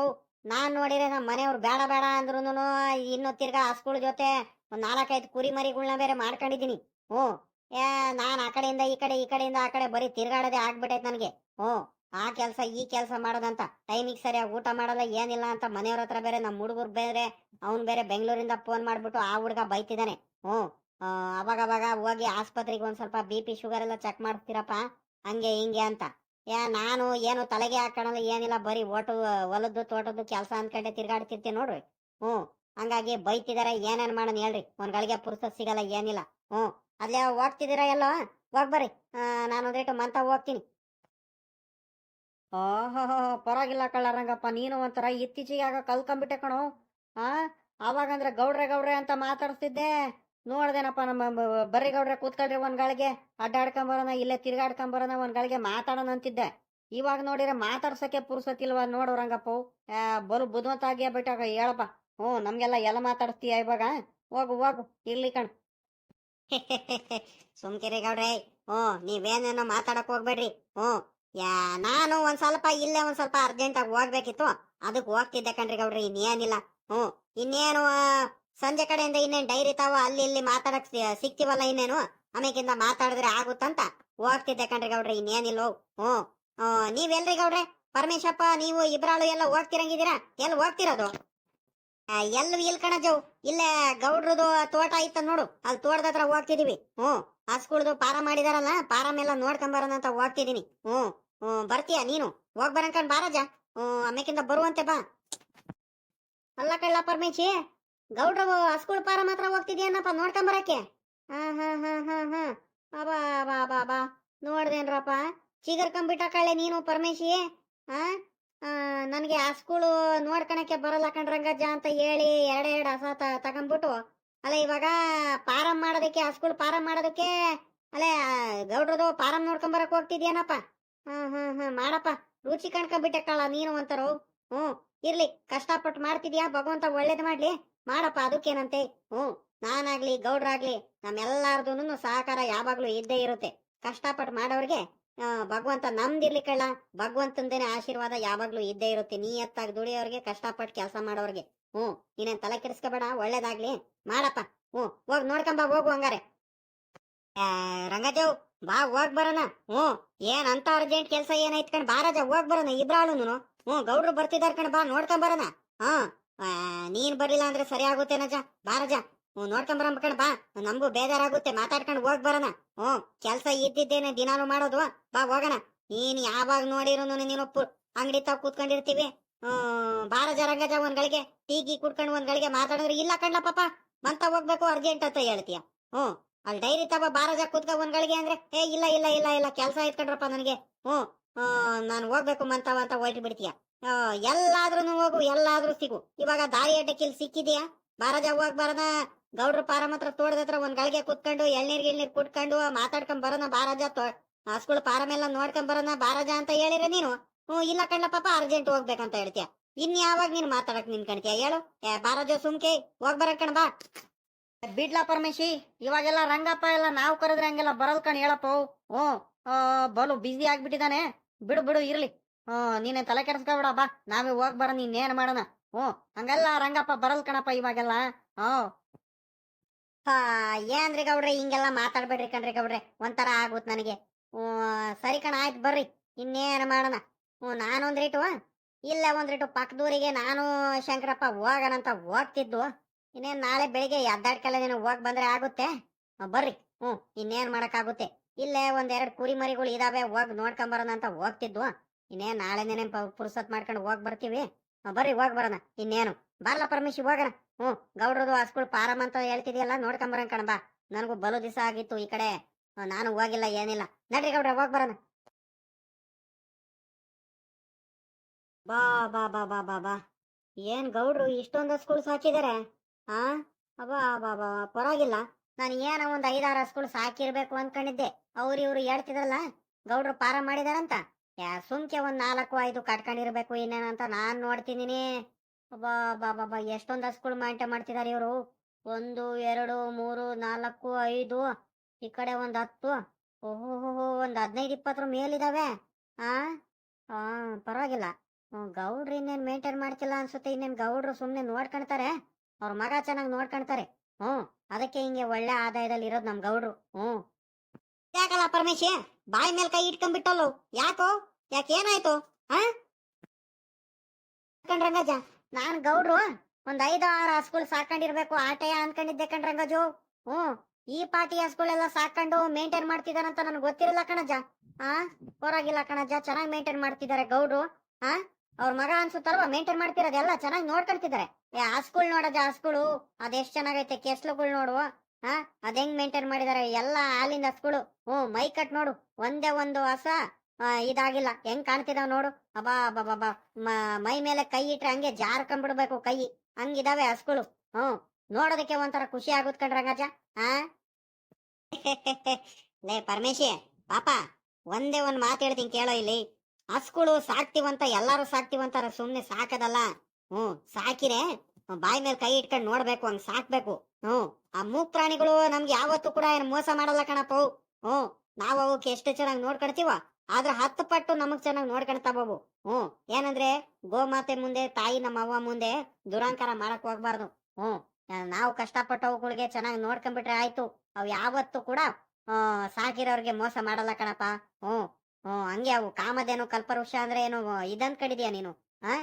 ನಾನ್ ನೋಡಿದ್ರೆ ನಮ್ಮ ಮನೆಯವ್ರು ಬೇಡ ಬೇಡ ಅಂದ್ರುನು ಇನ್ನು ತಿರ್ಗಾ ಹಸ್ಗಳ ಜೊತೆ ಒಂದು ನಾಲ್ಕೈದು ಕುರಿ ಮರಿಗಳನ್ನ ಬೇರೆ ಮಾಡ್ಕೊಂಡಿದ್ದೀನಿ, ಹ್ಞೂ. ಏ, ನಾನ್ ಆ ಕಡೆಯಿಂದ ಈ ಕಡೆ, ಈ ಕಡೆಯಿಂದ ಆ ಕಡೆ ಬರೀ ತಿರ್ಗಾಡೋದೆ ಆಗ್ಬಿಟ್ಟೈತೆ ನನಗೆ, ಹ್ಞೂ. ಆ ಕೆಲಸ, ಈ ಕೆಲಸ ಮಾಡೋದಂತ ಟೈಮಿಗೆ ಸರಿಯಾಗಿ ಊಟ ಮಾಡಲ್ಲ, ಏನಿಲ್ಲ ಅಂತ ಮನೆಯವ್ರ ಹತ್ರ ಬೇರೆ ನಮ್ಮ ಹುಡುಗರು ಬೇರೆ, ಅವ್ನು ಬೇರೆ ಬೆಂಗಳೂರಿಂದ ಫೋನ್ ಮಾಡ್ಬಿಟ್ಟು ಆ ಹುಡುಗ ಬೈತಿದ್ದಾನೆ, ಹ್ಞೂ. ಅವಾಗ ಅವಾಗ ಹೋಗಿ ಆಸ್ಪತ್ರೆಗೆ ಒಂದು ಸ್ವಲ್ಪ ಬಿ ಪಿ ಶುಗರ್ ಎಲ್ಲ ಚೆಕ್ ಮಾಡ್ತೀರಪ್ಪ, ಹಂಗೆ ಹಿಂಗೆ ಅಂತ. ಯಾ, ನಾನು ಏನು ತಲೆಗೆ ಹಾಕೋಣಲ್ಲ, ಏನಿಲ್ಲ, ಬರೀ ಓಟು, ಹೊಲದ್ದು, ತೋಟದ್ದು ಕೆಲಸ ಅನ್ಕೊಂಡೆ ತಿರ್ಗಾಡ್ತಿರ್ತೀನಿ ನೋಡ್ರಿ. ಹ್ಞೂ ಹಂಗಾಗಿ ಬೈತಿದಾರೆ, ಏನೇನು ಮಾಡೋಣ ಹೇಳ್ರಿ. ಒಂದ್ ಗಳಿಗೆ ಪುರ್ಸತ್ ಸಿಗಲ್ಲ, ಏನಿಲ್ಲ. ಹ್ಞೂ ಅಲ್ಲೇ ಹೋಗ್ತಿದ್ದೀರಾ ಎಲ್ಲೋ? ಹೋಗ್ ಬರ್ರಿ. ನಾನು ಒಂದೇಟು ಮಂತ ಹೋಗ್ತೀನಿ. ಓಹೋ, ಪರವಾಗಿಲ್ಲ ಕಳ್ಳರಂಗಪ್ಪ ನೀನು ಒಂಥರ ಇತ್ತೀಚೆಗೆ ಆಗ ಕಲ್ಕೊಂಬಿಟ್ಟೆ ಕಣೋ. ಆ, ಅವಾಗಂದ್ರೆ ಗೌಡ್ರೆ ಗೌಡ್ರೆ ಅಂತ ಮಾತಾಡ್ತಿದ್ದೆ ನೋಡ್ದೇನಪ್ಪ ನಮ್ಮ ಬರ್ರಿಗೌಡ್ರೆ ಬರ್ರಿ ಗೌಡ್ರೆ ಕೂತ್ಕೊಳ್ರಿ ಒಂದ್ ಗಳಿಗೆ ಅಡ್ಡಾಡ್ಕೊಂಬರೋಣ ಇಲ್ಲೇ ತಿರ್ಗಾಡ್ಕೊಂಬರೋಣ ಒಂದ್ ಗಳಿಗೆ ಮಾತಾಡೋಣ ಅಂತಿದ್ದೆ. ಇವಾಗ ನೋಡಿದ್ರೆ ಮಾತಾಡ್ಸಕ್ಕೆ ಪುರ್ಸತಿಲ್ವ ನೋಡು ರಂಗಪ್ಪ. ಬರು ಬುದ್ಧಿವಂತ ಆಗಿಯ ಬಿಟ್ಟಾಗ ಹೇಳಪ್ಪ. ಹ್ಞೂ, ನಮ್ಗೆಲ್ಲ ಎಲ್ಲ ಮಾತಾಡ್ತೀಯ ಇವಾಗ? ಹೋಗು ಹೋಗು, ಇರ್ಲಿ ಕಣ್. ಸುಮ್ಕಿರಿ ಗೌಡ್ರೆ. ಹ್ಞೂ, ನೀವೇನೇನೋ ಮಾತಾಡಕ್ ಹೋಗ್ಬೇಡ್ರಿ. ಹ್ಞೂ, ಯಾ, ನಾನು ಒಂದ್ ಸ್ವಲ್ಪ ಇಲ್ಲೇ ಒಂದ್ ಸ್ವಲ್ಪ ಅರ್ಜೆಂಟ್ ಆಗಿ ಹೋಗ್ಬೇಕಿತ್ತು. ಅದಕ್ಕೆ ಹೋಗ್ತಿದ್ದೆ ಕಣ್ರಿ ಗೌಡ್ರಿ, ಇನ್ನೇನಿಲ್ಲ. ಹ್ಞೂ, ಇನ್ನೇನು ಸಂಜೆ ಕಡೆಯಿಂದ ಇನ್ನೇನ್ ಡೈರಿ ತಾವ ಅಲ್ಲಿ ಇಲ್ಲಿ ಮಾತಾಡಕ್ ಸಿಕ್ತಿವಲ್ಲ ಇನ್ನೇನು? ಆಮೇಕಿಂದ ಮಾತಾಡಿದ್ರೆ ಆಗುತ್ತಂತ? ಹೋಗ್ತಿದ್ದೆ ಕಣ್ರಿ ಗೌಡ್ರಿ, ಇನ್ನೇನಿಲ್ಲ. ಹ್ಞೂ. ನೀವೆಲ್ರಿ ಗೌಡ್ರೆ? ಪರಮೇಶಪ್ಪ ನೀವು ಇಬ್ರಾಳು ಎಲ್ಲ ಹೋಗ್ತಿರಂಗಿದ್ದೀರಾ? ಎಲ್ಲಿ ಹೋಗ್ತಿರೋದು? ಎಲ್ಲ ಇಲ್ ಕಣಜವು ಇಲ್ಲೇ ಗೌಡ್ರದು ತೋಟ ಐತ ನೋಡು. ಅಲ್ಲಿ ತೋಟದ ಹತ್ರ ಹೋಗ್ತಿದೀವಿ. ಹ್ಞೂ. ಹಸ್ಗುಳ್ದು ಪಾರ ಮಾಡಿದಾರಲ್ಲ, ಪಾರಂ ಎಲ್ಲ ನೋಡ್ಕೊಂಬರೋಣ ಅಂತ ಹೋಗ್ತಿದೀನಿ. ಹ್ಞೂ. ಹ್ಞೂ. ಬರ್ತೀಯ ನೀನು? ಹೋಗ್ ಬರಂಕಂಡ್ ಬಾರಾಜ. ಹ್ಞೂ, ಆಮೇಕಿಂದ ಬರುವಂತೆ ಬಾ. ಅಲ್ಲ ಕಳ್ಳ ಪರಮೇಶಿ. ಗೌಡ್ರು ಹಸ್ಕುಳ ಪಾರ ಮಾತ್ರ ಹೋಗ್ತಿದ್ಯಾನಪ್ಪ ನೋಡ್ಕೊಂಬರಕ್ಕೆ ಹಾ ಹಾ ಹಾ ಹಾ ಹಾ. ಬಾ ಬಾ ಬಾ ನೋಡ್ದೇನ್ರಪ್ಪ ಚಿಗರ್ಕೊಂಬಿಟ್ಟ ಕಳ್ಳೆ ನೀನು ಪರಮೇಶಿ ಹಾ ನನಗೆ ಸ್ಕೂಲು ನೋಡ್ಕೊಳಕ್ಕೆ ಬರಲ್ಲ ಕಣ್ರಂಗಜ್ಜ ಅಂತ ಹೇಳಿ ಎರಡೆರಡು ಹಸ ತಗೊಂಡ್ಬಿಟ್ಟು ಅಲ್ಲ ಇವಾಗ ಪಾರಂ ಮಾಡೋದಕ್ಕೆ ಹಸ್ಗುಳು ಪಾರಂ ಮಾಡೋದಕ್ಕೆ ಅಲ್ಲೇ ಆ, ಗೌಡ್ರದು ಪಾರಂ ನೋಡ್ಕೊಂಬರಕ್ ಹೋಗ್ತಿದ್ಯೇನಪ್ಪ? ಹ್ಮ್ ಹ್ಮ್ ಹ್ಮ್ ಮಾಡಪ್ಪ. ರುಚಿ ಕಣ್ಕೊಂಡ್ಬಿಟ್ಟೆ ಕಳ್ಳ ನೀನು ಒಂಥರು ಹ್ಞೂ ಇರ್ಲಿ ಕಷ್ಟಪಟ್ಟು ಮಾಡ್ತಿದ್ಯಾ ಭಗವಂತ ಒಳ್ಳೇದು ಮಾಡ್ಲಿ. ಮಾಡಪ್ಪ, ಅದಕ್ಕೇನಂತೆ? ಹ್ಮ್ ನಾನಾಗ್ಲಿ, ಗೌಡ್ರಾಗ್ಲಿ ನಮ್ಮೆಲ್ಲಾರ್ದು ಸಹಕಾರ ಯಾವಾಗ್ಲೂ ಇದ್ದೇ ಇರುತ್ತೆ. ಕಷ್ಟಪಟ್ಟು ಮಾಡೋರಿಗೆ ಭಗವಂತ ನಮ್ದಿರ್ಲಿ ಕಳ್ಳ ಭಗವಂತಂದೇನೆ ಆಶೀರ್ವಾದ ಯಾವಾಗ್ಲೂ ಇದ್ದೇ ಇರುತ್ತೆ. ನೀಯತ್ತಾಗಿ ದುಡಿಯೋರಿಗೆ ಕಷ್ಟಪಟ್ಟು ಕೆಲಸ ಮಾಡೋರಿಗೆ. ಹ್ಮ್ ನೀನೇನ್ ತಲೆ ಕೆಡಿಸ್ಕೋಬೇಡ, ಒಳ್ಳೇದಾಗ್ಲಿ. ಮಾಡಪ್ಪ, ಹ್ಞೂ, ಹೋಗ್ ನೋಡ್ಕೊಂಬ, ಹೋಗು ಹಂಗಾರೆ. ರಂಗಜವ್, ಬಾ, ಹೋಗ್ ಬರೋಣ. ಹ್ಞೂ, ಏನ್ ಅಂತ ಅರ್ಜೆಂಟ್ ಕೆಲಸ ಏನೈತ್ ಕಣ್ ಬಾರಾಜ ಹೋಗ್ ಬರೋಣ ಇಬ್ರಾಳುನು ಹ್ಞೂ, ಗೌಡ್ರು ಬರ್ತಿದಾರ ಕಣ್, ಬಾ ನೋಡ್ಕೊಂಡ್ ಬರೋಣ ಹಾ ನೀನ್ ಬರಲಿಲ್ಲ ಅಂದ್ರೆ ಸರಿ ಆಗುತ್ತೆ ನಜ ಬಾರಜ ಹ್ಞೂ ನೋಡ್ಕೊಂಡ್ ಕಣ ಬಾ. ನಮಗೂ ಬೇಜಾರಾಗುತ್ತೆ, ಮಾತಾಡ್ಕೊಂಡು ಹೋಗ್ ಬರೋಣ. ಹ್ಞೂ ಕೆಲಸ ಇದ್ದಿದ್ದೇನೆ, ದಿನಾನು ಮಾಡೋದು. ಬಾ, ಹೋಗೋಣ. ನೀನ್ ಯಾವಾಗ ನೋಡಿರು ನೀನು ಅಂಗಡಿ ತಾವ್ ಕೂತ್ಕೊಂಡಿರ್ತೀವಿ. ಹ್ಮ್ ಬಾರ ಜರಂಗಜ ಒಂದ್ ಗಳಿಗೆ ಟೀ, ಗೀ ಕುಡ್ಕೊಂಡು ಒಂದ್ ಗಳಿಗೆ ಮಾತಾಡಿದ್ರೆ ಇಲ್ಲ ಕಣ್ಣ ಪಾಪ. ಮಂತ ಹೋಗ್ಬೇಕು, ಅರ್ಜೆಂಟ್ ಅಂತ ಹೇಳ್ತೀಯ. ಹ್ಮ್, ಅಲ್ಲಿ ಡೈರಿ ತಬ ಬಾರಜ ಕೂತ್ಕ ಒಂದ್ ಗಳಿಗೆ ಅಂದ್ರೆ, ಏ, ಇಲ್ಲ ಇಲ್ಲ ಇಲ್ಲ ಇಲ್ಲ, ಕೆಲಸ ಇಟ್ಕೊಂಡ್ರಪ್ಪ ನನಗೆ. ಹ್ಮ್ ನಾನು ಹೋಗ್ಬೇಕು, ಮಂತವ ಅಂತ ಹೊರಟು ಬಿಡ್ತೀಯ ಎಲ್ಲಾದ್ರೂ ಹೋಗು, ಎಲ್ಲಾದ್ರೂ ಸಿಗು. ಇವಾಗ ದಾರಿ ಅಡ್ಡಕ್ಕೆ ಇಲ್ಲಿ ಸಿಕ್ಕಿದ್ಯಾ? ಬಾರಜ ಹೋಗ್ ಬರೋಣ ಗೌಡ್ರ ಪಾರಮ್ ಹತ್ರ ತೋಟದ ಹತ್ರ ಒಂದ್ ಗಳಿಗೆ ಕುತ್ಕೊಂಡು ಎಳ್ನೀರ್ ಗಿಳ್ನೀರ್ ಕುಟ್ಕೊಂಡು, ಮಾತಾಡ್ಕೊಂಡ್ ಬರೋಣ ಬಾರಾಜ ಸ್ಕೂಲ್ ಪಾರಮ್ ಎಲ್ಲ ನೋಡ್ಕೊಂಡ್ ಬರೋಣ ಬಾರಾಜ ಅಂತ ಹೇಳಿರ ನೀನು? ಹ್ಮ್ ಇಲ್ಲ ಕಣ್ಣ ಪಾಪ ಅರ್ಜೆಂಟ್ ಹೋಗ್ಬೇಕಂತ ಹೇಳ್ತೀಯ. ಇನ್ ಯಾವಾಗ ನೀನ್ ಮಾತಾಡಕ್ ನಿನ್ ಕಣ್ತೀಯ? ಹೇಳು. ಬಾರಜ, ಸುಮ್ಕೆ, ಹೋಗ್ ಬರ ಕಣ್ ಬಾ. ಬಿಡ್ಲಾ ಪರಮೇಶಿ, ಇವಾಗೆಲ್ಲ ರಂಗಪ್ಪ ಎಲ್ಲ ನಾವು ಕರೆದ್ರೆ ಹಂಗೆಲ್ಲ ಬರಲ್ ಕಣ್ ಹೇಳಪ್ಪ. ಹ್ಮ್ ಬಲು ಬಿಜಿ ಆಗ್ಬಿಟ್ಟಿದಾನೆ. ಬಿಡು ಬಿಡು, ಇರ್ಲಿ. ಹ್ಮ್ ನೀನೆ ತಲೆ ಕೆಡಿಸ್ಕೊಬೇಡ, ಬಾ. ನಾವೇ ಹೋಗ್ ಬರೋಣ, ಇನ್ನೇನ್ ಮಾಡೋಣ? ಹ್ಞೂ, ಹಂಗಲ್ಲ ರಂಗಪ್ಪ ಬರಲ್ ಕಣಪ್ಪ ಇವಾಗೆಲ್ಲ ಹ್ಮ್ ಹಾ, ಏನ್ರಿ ಗೌಡ್ರಿ, ಹಿಂಗೆಲ್ಲ ಮಾತಾಡ್ಬೇಡ್ರಿ ಕಣ್ರಿ ಗೌಡ್ರಿ, ಒಂಥರ ಆಗುತ್ತೆ ನನಗೆ. ಸರಿ ಕಣ, ಆಯ್ತು ಬರ್ರಿ, ಇನ್ನೇನು ಮಾಡೋಣ? ಹ್ಞೂ ನಾನು ಒಂದ್ ರೀಟು, ಇಲ್ಲ ಒಂದ್ ರೇಟು ಪಕ್ಕದೂರಿಗೆ ನಾನು ಶಂಕರಪ್ಪ ಹೋಗೋಣಂತ ಹೋಗ್ತಿದ್ದು. ಇನ್ನೇನು ನಾಳೆ ಬೆಳಿಗ್ಗೆ ಎದ್ದಾಡ್ಕೆಲ್ಲ ನೀನು, ಹೋಗ್ ಬಂದ್ರೆ ಆಗುತ್ತೆ? ಬರ್ರಿ, ಹ್ಞೂ, ಇನ್ನೇನು ಮಾಡಕ್ಕಾಗುತ್ತೆ? ಇಲ್ಲೇ ಒಂದೆರಡು ಕುರಿ ಮರಿಗಳು ಇದಾವೆ, ಹೋಗ್ ನೋಡ್ಕೊಂಬರೋಣ ಅಂತ ಹೋಗ್ತಿದ್ವು ಇನ್ನೇನ್ ನಾಳೆ ನೆನೆ ಪುರ್ಸತ್ ಮಾಡ್ಕೊಂಡು ಹೋಗ್ ಬರ್ತೀವಿ. ಬರ್ರಿ, ಹೋಗ್ ಬರೋಣ. ಇನ್ನೇನು. ಬಾರ್ಲ ಪರಮೇಶ್, ಹೋಗೋಣ. ಹ್ಞೂ, ಗೌಡ್ರದು ಹಸ್ಗಳು ಪಾರಮ್ ಅಂತ ಹೇಳ್ತಿದ್ಯಲ್ಲ ನೋಡ್ಕೊಂಬರಂಗ್ ಕಣ ಬಾ. ನನಗೂ ಬಲು ದಿವಸ ಆಗಿತ್ತು ಈ ಕಡೆ. ನಾನು ಹೋಗಿಲ್ಲ, ಏನಿಲ್ಲ. ನಡ್ರಿ ಗೌಡ್ರ, ಹೋಗ್ ಬರೋಣ. ಬಾ ಬಾ ಬಾ ಬಾ ಬಾ ಬಾ. ಏನ್ ಗೌಡ್ರು, ಇಷ್ಟೊಂದು ಹಸ್ಗಳು ಸಾಕಿದಾರೆ ಆ ಅಬ್ಬಾ ಬಾ ಬಾ ಪರವಾಗಿಲ್ಲ. ನಾನು ಏನೋ ಒಂದು ಐದಾರು ಹಸ್ಗಳು ಸಾಕಿರ್ಬೇಕು ಅನ್ಕೊಂಡಿದ್ದೆ. ಅವ್ರು ಇವ್ರು ಹೇಳ್ತಿದ್ರಲ್ಲ, ಗೌಡ್ರು ಪಾರ ಮಾಡಿದಾರಂತ. ಸುಮ್ಕೆ ಒಂದ್ ನಾಲ್ಕು, ಐದು ಕಟ್ಕೊಂಡಿರ್ಬೇಕು ಇನ್ನೇನಂತ ನಾನ್ ನೋಡ್ತಿದ್ದೀನಿ. ಬಾಬಾ ಎಷ್ಟೊಂದು ಹಸ್ಗಳು ಮೇಂಟೈನ್ ಮಾಡ್ತಿದಾರೆ ಇವರು. ಒಂದು, ಎರಡು, ಮೂರು, ನಾಲ್ಕು, ಐದು, ಈ ಕಡೆ ಒಂದ್ ಹತ್ತು. ಓಹೋ ಒಂದ್ ಹದಿನೈದು ಇಪ್ಪತ್ತರ ಮೇಲಿದಾವೆ. ಆ? ಪರವಾಗಿಲ್ಲ. ಗೌಡ್ರು ಇನ್ನೇನ್ ಮೇಂಟೈನ್ ಮಾಡ್ತಿಲ್ಲ ಅನ್ಸುತ್ತೆ. ಇನ್ನೇನ್ ಗೌಡ್ರು ಸುಮ್ನೆ ನೋಡ್ಕೊಂತಾರೆ ಅವ್ರ ಮಗ ಚೆನ್ನಾಗಿ ನೋಡ್ಕೊಂತಾರೆ ಹ್ಮ್, ಅದಕ್ಕೆ ಹಿಂಗೆ ಒಳ್ಳೆ ಆದಾಯದಲ್ಲಿ ಇರೋದು ನಮ್ ಗೌಡ್ರು. ಹ್ಮ್. ಯಾಕಲ್ಲ ಪರಮೇಶಿ? ಬಾಯಿ ಮೇಲೆ ಕೈ ಇಟ್ಕೊಂಡ್ಬಿಟ್ಟಲ್ಲು. ಯಾಕೋ? ಯಾಕೆ ಏನಾಯ್ತು ರಂಗಜ ನಾನ್ ಗೌಡ್ರು ಒಂದ್ ಐದು ಆರು ಹಸ್ಗಳು ಸಾಕೊಂಡಿರ್ಬೇಕು ಆಟಯ ಅನ್ಕೊಂಡಿದ್ದೆ ಕಣ್ರಂಗಜು ಹ್ಮ್ ಈ ಪಾಟಿ ಹಸ್ಗಳೆಲ್ಲ ಸಾಕೊಂಡು ಮೇಂಟೈನ್ ಮಾಡ್ತಿದಾರಂತ ನನ್ಗೆ ಗೊತ್ತಿರಲ್ಲ ಕಣಜ ಹಾ ಪರವಾಗಿಲ್ಲ ಕಣಜ ಚೆನ್ನಾಗಿ ಮೇಂಟೈನ್ ಮಾಡ್ತಿದ್ದಾರೆ ಗೌಡ್ರು. ಹಾ ಅವ್ರ ಮಗ ಅನ್ಸುತ್ತಲ್ವಾ ಮೇಂಟೈನ್ ಮಾಡ್ತಿರೋದೆಲ್ಲ ಚೆನ್ನಾಗಿ ನೋಡ್ಕೊಂತಿದ್ದಾರೆ ಏ, ಹಸ್ಗಳು ನೋಡಜ್ಜ ಹಸ್ಗಳು, ಅದೆಷ್ಟ್ ಚೆನ್ನಾಗೈತೆ ಕೆಸ್ಲುಗಳು ನೋಡು ಹಾ ಅದ್ ಹೆಂಗ್ ಮೇಂಟೈನ್ ಮಾಡಿದಾರೆ, ಎಲ್ಲ ಹಾಲಿಂದ ಹಸ್ಗಳು. ಹ್ಮ್ ಮೈ ಕಟ್ ನೋಡು, ಒಂದೇ ಒಂದು ಹಸ ಇದಾಗಿಲ್ಲ. ಹೆಂಗ್ ಕಾಣ್ತಿದಾವ್ ನೋಡು. ಅಬಾ ಬಾ ಬಾ ಬಾ ಮ- ಮೇಲೆ ಕೈ ಇಟ್ರೆ ಹಂಗೆ ಜಾರ್ಕೊಂಡ್ಬಿಡ್ಬೇಕು ಕೈ. ಹಂಗಿದಾವೆ ಹಸ್ಗಳು. ಹ್ಮ್ ನೋಡೋದಕ್ಕೆ ಒಂಥರ ಖುಷಿ ಆಗುತ್ ಕಣ್ರಂಗಜ ಆ? ಲೇ ಪರಮೇಶಿ, ಪಾಪ, ಒಂದೇ ಒಂದ್ ಮಾತು ಹೇಳ್ತೀನಿ ಕೇಳೋ ಇಲ್ಲಿ. ಹಸ್ಗಳು ಸಾಕ್ತಿವಂತ, ಎಲ್ಲಾರು ಸಾಕ್ತಿವಂತಾರ, ಸುಮ್ನೆ ಸಾಕದಲ್ಲ. ಹ್ಮ್ ಸಾಕಿರೆ ಬಾಯಿ ಮೇಲೆ ಕೈ ಇಟ್ಕೊಂಡು ನೋಡ್ಬೇಕು, ಹಂಗ್ ಸಾಕ್ಬೇಕು. ಹ್ಮ್ ಆ ಮೂಕ್ ಪ್ರಾಣಿಗಳು ನಮ್ಗೆ ಯಾವತ್ತೂ ಕೂಡ ಏನ್ ಮೋಸ ಮಾಡಲ್ಲ ಕಣಪ್ಪ. ಹ್ಮ್ ನಾವು ಅವಕ್ಕೆ ಎಷ್ಟು ಚೆನ್ನಾಗಿ ನೋಡ್ಕೊಳ್ತೀವ ಆದ್ರೆ ಹತ್ತು ಪಟ್ಟು ನಮಗ್ ಚೆನ್ನಾಗಿ ನೋಡ್ಕೊಳ್ತಾವು ಹ್ಮ್ ಏನಂದ್ರೆ ಗೋಮಾತೆ ಮುಂದೆ, ತಾಯಿ ನಮ್ಮ ಅವ್ವ ಮುಂದೆ ದುರಾಂಕಾರ ಮಾಡಕ್ ಹೋಗ್ಬಾರ್ದು. ಹ್ಮ್ ನಾವು ಕಷ್ಟಪಟ್ಟವುಗಳಿಗೆ ಚೆನ್ನಾಗಿ ನೋಡ್ಕೊಂಡ್ಬಿಟ್ರೆ ಆಯ್ತು. ಅವು ಯಾವತ್ತೂ ಕೂಡ ಸಾಕಿರೋರ್ಗೆ ಮೋಸ ಮಾಡಲ್ಲ ಕಣಪ್ಪ. ಹ್ಮ್ ಹ್ಮ್ ಹಂಗೆ ಅವು ಕಾಮದೇನು ಕಲ್ಪವೃಕ್ಷ ಅಂದ್ರೆ ಏನು, ಇದನ್ ಕಡಿದ್ಯಾ ನೀನು? ಆ?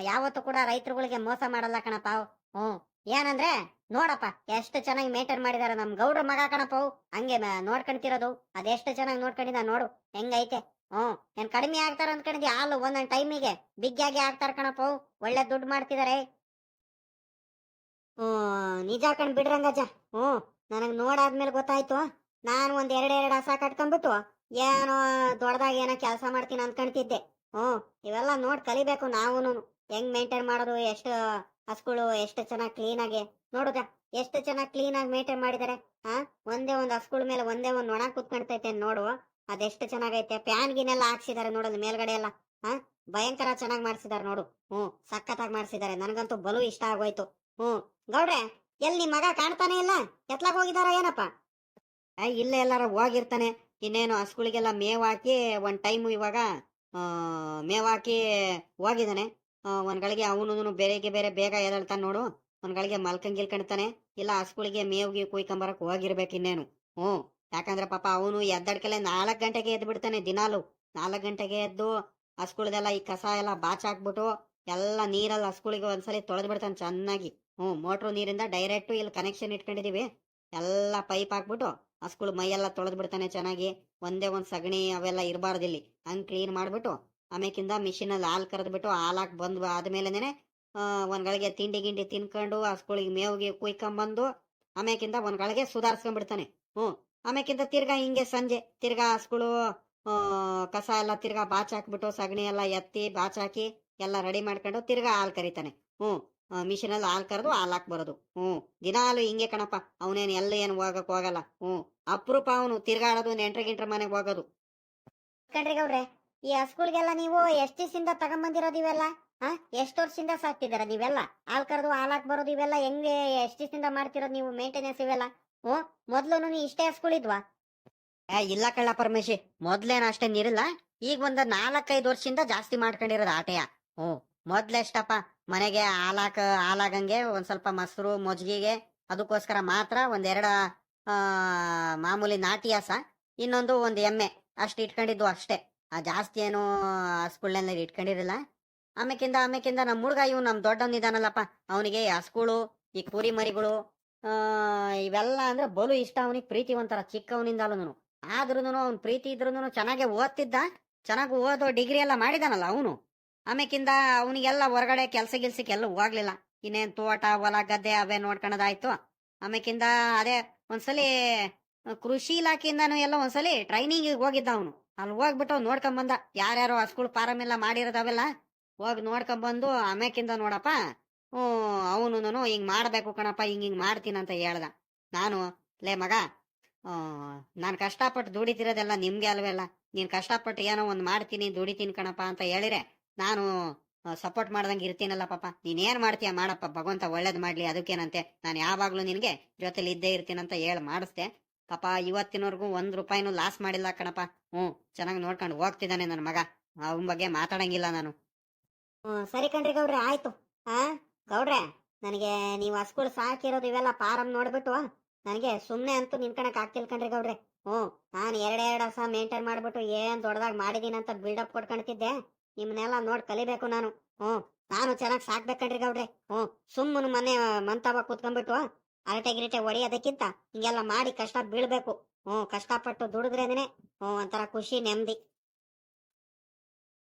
ಯಾವತ್ತು ಕೂಡ ರೈತರುಗಳಿಗೆ ಮೋಸ ಮಾಡಲ್ಲ ಕಣಪ್ಪ. ಹ್ಮ್ ಏನಂದ್ರೆ ನೋಡಪ್ಪ, ಎಷ್ಟು ಚೆನ್ನಾಗಿ ಮೇಂಟೈನ್ ಮಾಡಿದಾರ ನಮ್ ಗೌಡ್ರ ಮಗ ಕಣಪ್ಪ. ಹಂಗೆ ನೋಡ್ಕೊಂತಿರೋದು ಅದೆಷ್ಟು ಚೆನ್ನಾಗಿ ನೋಡ್ಕೊಂಡಿದ ನೋಡು. ಹೆಂಗೈತೆ? ಹ್ಮ್ ಏನ್ ಕಡಿಮೆ ಆಗ್ತಾರ ಅನ್ಕೊಂಡಿದ್ಯಾ ಹಾಲು ಒಂದೊಂದ್ ಟೈಮಿಗೆ. ಬಿಗ್ಗಾಗಿ ಆಗ್ತಾರ ಕಣಪ್ಪ ಒಳ್ಳೆ ದುಡ್ಡು ಮಾಡ್ತಿದಾರೆ. ಹ್ಮ್ ನಿಜ ಕಣ್ ಬಿಡ್ರಂಗಜ್ಜ. ಹ್ಮ್ ನನಗ್ ನೋಡಾದ್ಮೇಲೆ ಗೊತ್ತಾಯ್ತು. ನಾನು ಒಂದ್ ಎರಡ್ ಎರಡ್ ಹಸ ಕಟ್ಕೊಂಡ್ಬಿಟ್ಟು ಏನೋ ದೊಡ್ಡದಾಗ ಏನೋ ಕೆಲಸ ಮಾಡ್ತೀನಿ ಅನ್ಕೊಂತಿದ್ದೆ ಹ್ಮ್ ಇವೆಲ್ಲ ನೋಡ್ ಕಲಿಬೇಕು ನಾವು ಹೆಂಗ್ ಮೇಂಟೈನ್ ಮಾಡೋದು, ಎಷ್ಟು ಹಸ್ಗಳು ಎಷ್ಟು ಚೆನ್ನಾಗಿ ಕ್ಲೀನ್ ಆಗಿ ನೋಡುದ ಎಷ್ಟು ಚೆನ್ನಾಗಿ ಕ್ಲೀನ್ ಆಗಿ ಮೇಂಟೈನ್ ಮಾಡಿದ್ದಾರೆ ಆ? ಒಂದೇ ಒಂದು ಹಸುಗಳ ಮೇಲೆ ಒಂದೇ ಒಂದು ಒಣ ಕುತ್ಕೊಂಡ್ತೈತೆ ನೋಡು. ಅದೆಷ್ಟು ಚೆನ್ನಾಗೈತೆ. ಪ್ಯಾನ್ ಗಿನೆಲ್ಲ ಹಾಕ್ಸಿದಾರೆ ನೋಡೋದು ಮೇಲ್ಗಡೆ ಎಲ್ಲ. ಹಾ ಭಯಂಕರ ಚೆನ್ನಾಗಿ ಮಾಡ್ಸಿದಾರೆ ನೋಡು. ಹ್ಮ್ ಸಖತ್ತಾಗಿ ಮಾಡ್ಸಿದಾರೆ. ನನಗಂತೂ ಬಲು ಇಷ್ಟ ಆಗೋಯ್ತು. ಹ್ಮ್ ಗೌಡ್ರೆ ಎಲ್ಲಿ ನಿಮ್ ಮಗ ಕಾಣ್ತಾನೆ ಇಲ್ಲ? ಎತ್ಲಾಗ್ ಹೋಗಿದಾರ ಏನಪ್ಪ? ಇಲ್ಲ ಎಲ್ಲಾರ ಹೋಗಿರ್ತಾನೆ. ಇನ್ನೇನು ಹಸುಗಳಿಗೆಲ್ಲ ಮೇವ್ ಹಾಕಿ ಒಂದ್ ಟೈಮ್ ಇವಾಗ ಮೇವ್ ಹಾಕಿ ಹೋಗಿದ್ದಾನೆ. ಆ, ಒಂದ್ ಗಳಿಗೆ ಅವನು ಬೇರೆಗೆ ಬೇರೆ ಬೇಗ ಎದಳ್ತಾನೆ ನೋಡು. ಒಂದ್ ಗಳಿಗೆ ಮಲ್ಕಂಗ್ ಗಿಲ್ಕಣ್ತಾನೆ ಇಲ್ಲ ಹಸ್ಗಳಿಗೆ ಮೇವ್ಗೆ ಕುಯ್ಕೊಂಬರಕ್ ಹೋಗಿರ್ಬೇಕು ಇನ್ನೇನು. ಹ್ಞೂ. ಯಾಕಂದ್ರೆ ಪಾಪ ಅವನು ಎದ್ದಡ್ಕಲೆ ನಾಲ್ಕು ಗಂಟೆಗೆ ಎದ್ದು ಬಿಡ್ತಾನೆ ದಿನಾಲು. ನಾಲ್ಕು ಗಂಟೆಗೆ ಎದ್ದು ಹಸ್ಗಳ್ದೆಲ್ಲ ಈ ಕಸ ಎಲ್ಲ ಬಾಚಾಕ್ಬಿಟ್ಟು ಎಲ್ಲ ನೀರಲ್ಲಿ ಹಸ್ಗಳಿಗೆ ಒಂದ್ಸಲಿ ತೊಳೆದ್ ಬಿಡ್ತಾನೆ ಚೆನ್ನಾಗಿ. ಹ್ಞೂ. ಮೋಟ್ರು ನೀರಿಂದ ಡೈರೆಕ್ಟ್ ಇಲ್ಲಿ ಕನೆಕ್ಷನ್ ಇಟ್ಕೊಂಡಿದೀವಿ. ಎಲ್ಲ ಪೈಪ್ ಹಾಕ್ಬಿಟ್ಟು ಹಸ್ಗಳು ಮೈಯೆಲ್ಲ ತೊಳೆದು ಬಿಡ್ತಾನೆ ಚೆನ್ನಾಗಿ. ಒಂದೇ ಒಂದು ಸಗಣಿ ಅವೆಲ್ಲ ಇರಬಾರ್ದು ಇಲ್ಲಿ ಹಂಗ್ ಕ್ಲೀನ್ ಮಾಡ್ಬಿಟ್ಟು ಆಮೇಕಿಂದ ಮಿಷಿನಲ್ಲಿ ಹಾಲು ಕರೆದ್ಬಿಟ್ಟು ಹಾಲಾಕ್ ಬಂದು ಆದ್ಮೇಲೆನೆ ಒಂದ್ ಗಳಿಗೆ ತಿಂಡಿ ಗಿಂಡಿ ತಿನ್ಕೊಂಡು ಆ ಮೇವಿಗೆ ಕುಯ್ಕೊಂಬಂದು ಆಮೇಕಿಂದ ಒಂದ್ಗಳಿಗೆ ಸುಧಾರಿಸ್ಕೊಂಡ್ಬಿಡ್ತಾನೆ. ಹ್ಞೂ ಆಮೇಕಿಂದ ತಿರ್ಗಾ ಹಿಂಗೆ ಸಂಜೆ ತಿರ್ಗಾ ಹಸ್ಗಳು ಆ, ಕಸ ಎಲ್ಲ ತಿರ್ಗಾ ಬಾಚಾಕ್ಬಿಟ್ಟು ಸಗಣಿ ಎಲ್ಲ ಎತ್ತಿ ಬಾಚಾಕಿ ಎಲ್ಲ ರೆಡಿ ಮಾಡ್ಕೊಂಡು ತಿರ್ಗಾ ಹಾಲು ಕರಿತಾನೆ. ಹ್ಞೂ ಮಿಷಿನಲ್ಲಿ ಹಾಲು ಕರೆದು ಹಾಲು ಹಾಕ್ ಬರೋದು. ಹ್ಞೂ ದಿನಾಲು ಹಿಂಗೆ ಕಣಪ್ಪ ಅವನೇನು ಎಲ್ಲ ಏನು ಹೋಗಕ್ ಹೋಗಲ್ಲ. ಹ್ಞೂ ಅಪರೂಪ ಅವನು ತಿರ್ಗಾಡೋದು ನೆಂಟ್ರ ಗಿಂಟ್ರ ಮನೆಗೆ ಹೋಗೋದು. ಕಣ್ರಿ ಈ ಹಸುಗಳಿಗೆಲ್ಲ ನೀವು ಎಷ್ಟ್ ದಿವಸದಿಂದ ತಗೊಂಬಂದಿರೋದು ಇವೆಲ್ಲ? ಹಾ? ಎಷ್ಟು ವರ್ಷದಿಂದ ಸಾಕ್ತಿದಾರ ನೀವೆಲ್ಲ? ಹಾಲ್ ಕರೆದು ಹಾಲಾಕ್ ಬರೋದು ಇವೆಲ್ಲ ಹೆಂಗೆ ಎಷ್ಟ್ ದಿವಸದಿಂದ ಮಾಡ್ತಿರೋದು ನೀವು ಮೇಂಟೆನೆನ್ಸ್ ಇವೆಲ್ಲ? ಹ್ಞೂ? ಮೊದ್ಲು ಇಷ್ಟೇ ಹಸುಗಳಿದ್ವಾ ಏ ಇಲ್ಲ ಕಳ್ಳ ಪರಮೇಶಿ. ಮೊದ್ಲೇನು ಅಷ್ಟೇ ನೀರಿಲ್ಲ ಈಗ ಒಂದ್ ನಾಲ್ಕೈದು ವರ್ಷದಿಂದ ಜಾಸ್ತಿ ಮಾಡ್ಕೊಂಡಿರೋದು ಆಟೆಯ. ಹ್ಞೂ. ಮೊದ್ಲೆಷ್ಟಪ್ಪ ಮನೆಗೆ ಹಾಲಾಕ ಹಾಲಾಗಂಗೆ ಒಂದ್ ಸ್ವಲ್ಪ ಮೊಸರು ಮೊಜ್ಗಿಗೆ ಅದಕ್ಕೋಸ್ಕರ ಮಾತ್ರ ಒಂದೆರಡ ಆ, ಮಾಮೂಲಿ ನಾಟಿ ಹಸ ಇನ್ನೊಂದು ಒಂದ್ ಎಮ್ಮೆ ಅಷ್ಟು ಇಟ್ಕೊಂಡಿದ್ವು ಅಷ್ಟೇ. ಆ ಜಾಸ್ತಿ ಏನು ಹಸ್ಗಳ್ನೆಲ್ಲ ಇಟ್ಕೊಂಡಿರಲಿಲ್ಲ ಆಮೇಕಿಂದ ಆಮೇಕಿಂದ ನಮ್ಮ ಹುಡುಗ ಇವ್ ನಮ್ಮ ದೊಡ್ಡವನಿದಾನಲ್ಲಪ್ಪ ಅವನಿಗೆ ಹಸ್ಗಳು ಈ ಕುರಿ ಮರಿಗಳು ಇವೆಲ್ಲ ಅಂದ್ರೆ ಬಲು ಇಷ್ಟ ಅವನಿಗೆ. ಪ್ರೀತಿ ಒಂಥರ ಚಿಕ್ಕವನಿಂದಲೂ ಆದ್ರೂ ಅವ್ನ ಪ್ರೀತಿ ಇದ್ರೂನು ಚೆನ್ನಾಗೆ ಓದ್ತಿದ್ದ. ಚೆನ್ನಾಗಿ ಓದೋ ಡಿಗ್ರಿ ಎಲ್ಲ ಮಾಡಿದಾನಲ್ಲ ಅವನು. ಆಮೇಕಿಂದ ಅವನಿಗೆಲ್ಲ ಹೊರಗಡೆ ಕೆಲ್ಸ ಗಿಲ್ಸಕ್ಕೆಲ್ಲ ಹೋಗ್ಲಿಲ್ಲ. ಇನ್ನೇನು ತೋಟ, ಹೊಲ, ಗದ್ದೆ ಅವೇ ನೋಡ್ಕೊಳೋದಾಯ್ತು ಆಮೇಕಿಂದ ಅದೇ ಒಂದ್ಸಲಿ ಕೃಷಿ ಇಲಾಖೆಯಿಂದನೂ ಎಲ್ಲ ಒಂದ್ಸಲಿ ಟ್ರೈನಿಂಗ್ ಹೋಗಿದ್ದ ಅವನು. ಅಲ್ಲಿ ಹೋಗ್ಬಿಟ್ಟು ನೋಡ್ಕೊಂಡ್ ಬಂದ ಯಾರ್ಯಾರು ಹಸ್ಗಳು ಎಲ್ಲ ಮಾಡಿರೋದವೆಲ್ಲ, ಹೋಗಿ ನೋಡ್ಕೊಂಬಂದು ಆಮೇಕಿಂದ ನೋಡಪ್ಪ, ಹ್ಞೂ ಅವನು ಹಿಂಗ್ ಮಾಡ್ಬೇಕು ಕಣಪ್ಪ, ಹಿಂಗ್ ಹಿಂಗ್ ಮಾಡ್ತೀನಿ ಅಂತ ಹೇಳ್ದ. ನಾನು, ಲೇ ಮಗ ನಾನು ಕಷ್ಟಪಟ್ಟು ದುಡಿತಿರೋದೆಲ್ಲ ನಿಮ್ಗೆ ಅಲ್ವೆಲ್ಲ ನೀನು ಕಷ್ಟಪಟ್ಟು ಏನೋ ಒಂದ್ ಮಾಡ್ತೀನಿ, ದುಡಿತೀನಿ ಕಣಪ್ಪ ಅಂತ ಹೇಳಿರೆ ನಾನು ಸಪೋರ್ಟ್ ಮಾಡ್ದಂಗೆ ಇರ್ತೀನಲ್ಲ ಪಾಪ. ನೀನ್ ಏನ್ ಮಾಡ್ತೀಯ ಮಾಡಪ್ಪ, ಭಗವಂತ ಒಳ್ಳೇದ್ ಮಾಡ್ಲಿ, ಅದಕ್ಕೇನಂತೆ. ನಾನು ಯಾವಾಗ್ಲೂ ನಿನಗೆ ಜೊತೆಲಿ ಇದ್ದೇ ಇರ್ತೀನಂತ ಹೇಳಿ ಮಾಡಿಸ್ದೆ. ಪಾಪ ಇವತ್ತಿನವರೆಗೂ ಒಂದ್ ರೂಪಾಯಿನೂ ಲಾಸ್ ಮಾಡಿಲ್ಲ ಕಣಪ್ಪ. ಹ್ಮ್ ಚೆನ್ನಾಗಿ ನೋಡ್ಕೊಂಡು ಹೋಗ್ತಿದ್ದಾನೆ ನನ್ನ ಮಗ. ಅವನ ಬಗ್ಗೆ ಮಾತಾಡಂಗಿಲ್ಲ ನಾನು. ಹ್ಮ್ ಸರಿ ಕಣ್ರಿ ಗೌಡ್ರೆ, ಆಯ್ತು. ಆ, ಗೌಡ್ರೆ, ನನಗೆ ನೀವು ಹಸ್ಗಳು ಸಾಕಿರೋದು ಇವೆಲ್ಲ ಪಾರಂ ನೋಡ್ಬಿಟ್ಟು ನನಗೆ ಸುಮ್ಮನೆ ಅಂತೂ ನಿನ್ಕಣಕ್ ಆಗ್ತಿಲ್ಲ ಕಣ್ರಿ ಗೌಡ್ರೆ. ಹ್ಞೂ, ನಾನು ಎರಡೆರಡು ಹಸ ಮೇಂಟೈನ್ ಮಾಡ್ಬಿಟ್ಟು ಏನ್ ದೊಡ್ಡದಾಗಿ ಮಾಡಿದೀನಿ ಅಂತ ಬಿಲ್ಡಪ್ ಕೊಟ್ಕೊಂಡ್ತಿದ್ದೆ ನಿಮ್ಮನ್ನೆಲ್ಲ ನೋಡ್ ಕಲಿಬೇಕು ನಾನು. ಹ್ಞೂ, ನಾನು ಚೆನ್ನಾಗಿ ಸಾಕ್ಬೇಕಣ್ರಿ ಗೌಡ್ರೆ. ಹ್ಞೂ ಸುಮ್ಮನೆ ಮನೆ ಮಂತಾವ ಕೂತ್ಕೊಂಡ್ಬಿಟ್ಟು ಅರಟೆ ಗಿರಟೆ ಹೊಡಿಯೋದಕ್ಕಿಂತ ಹಿಂಗೆಲ್ಲ ಮಾಡಿ ಕಷ್ಟ ಬೀಳ್ಬೇಕು. ಹ್ಞೂ ಕಷ್ಟಪಟ್ಟು ದುಡಿದ್ರೇನೆ ಹ್ಞೂ ಒಂಥರ ಖುಷಿ ನೆಮ್ಮದಿ.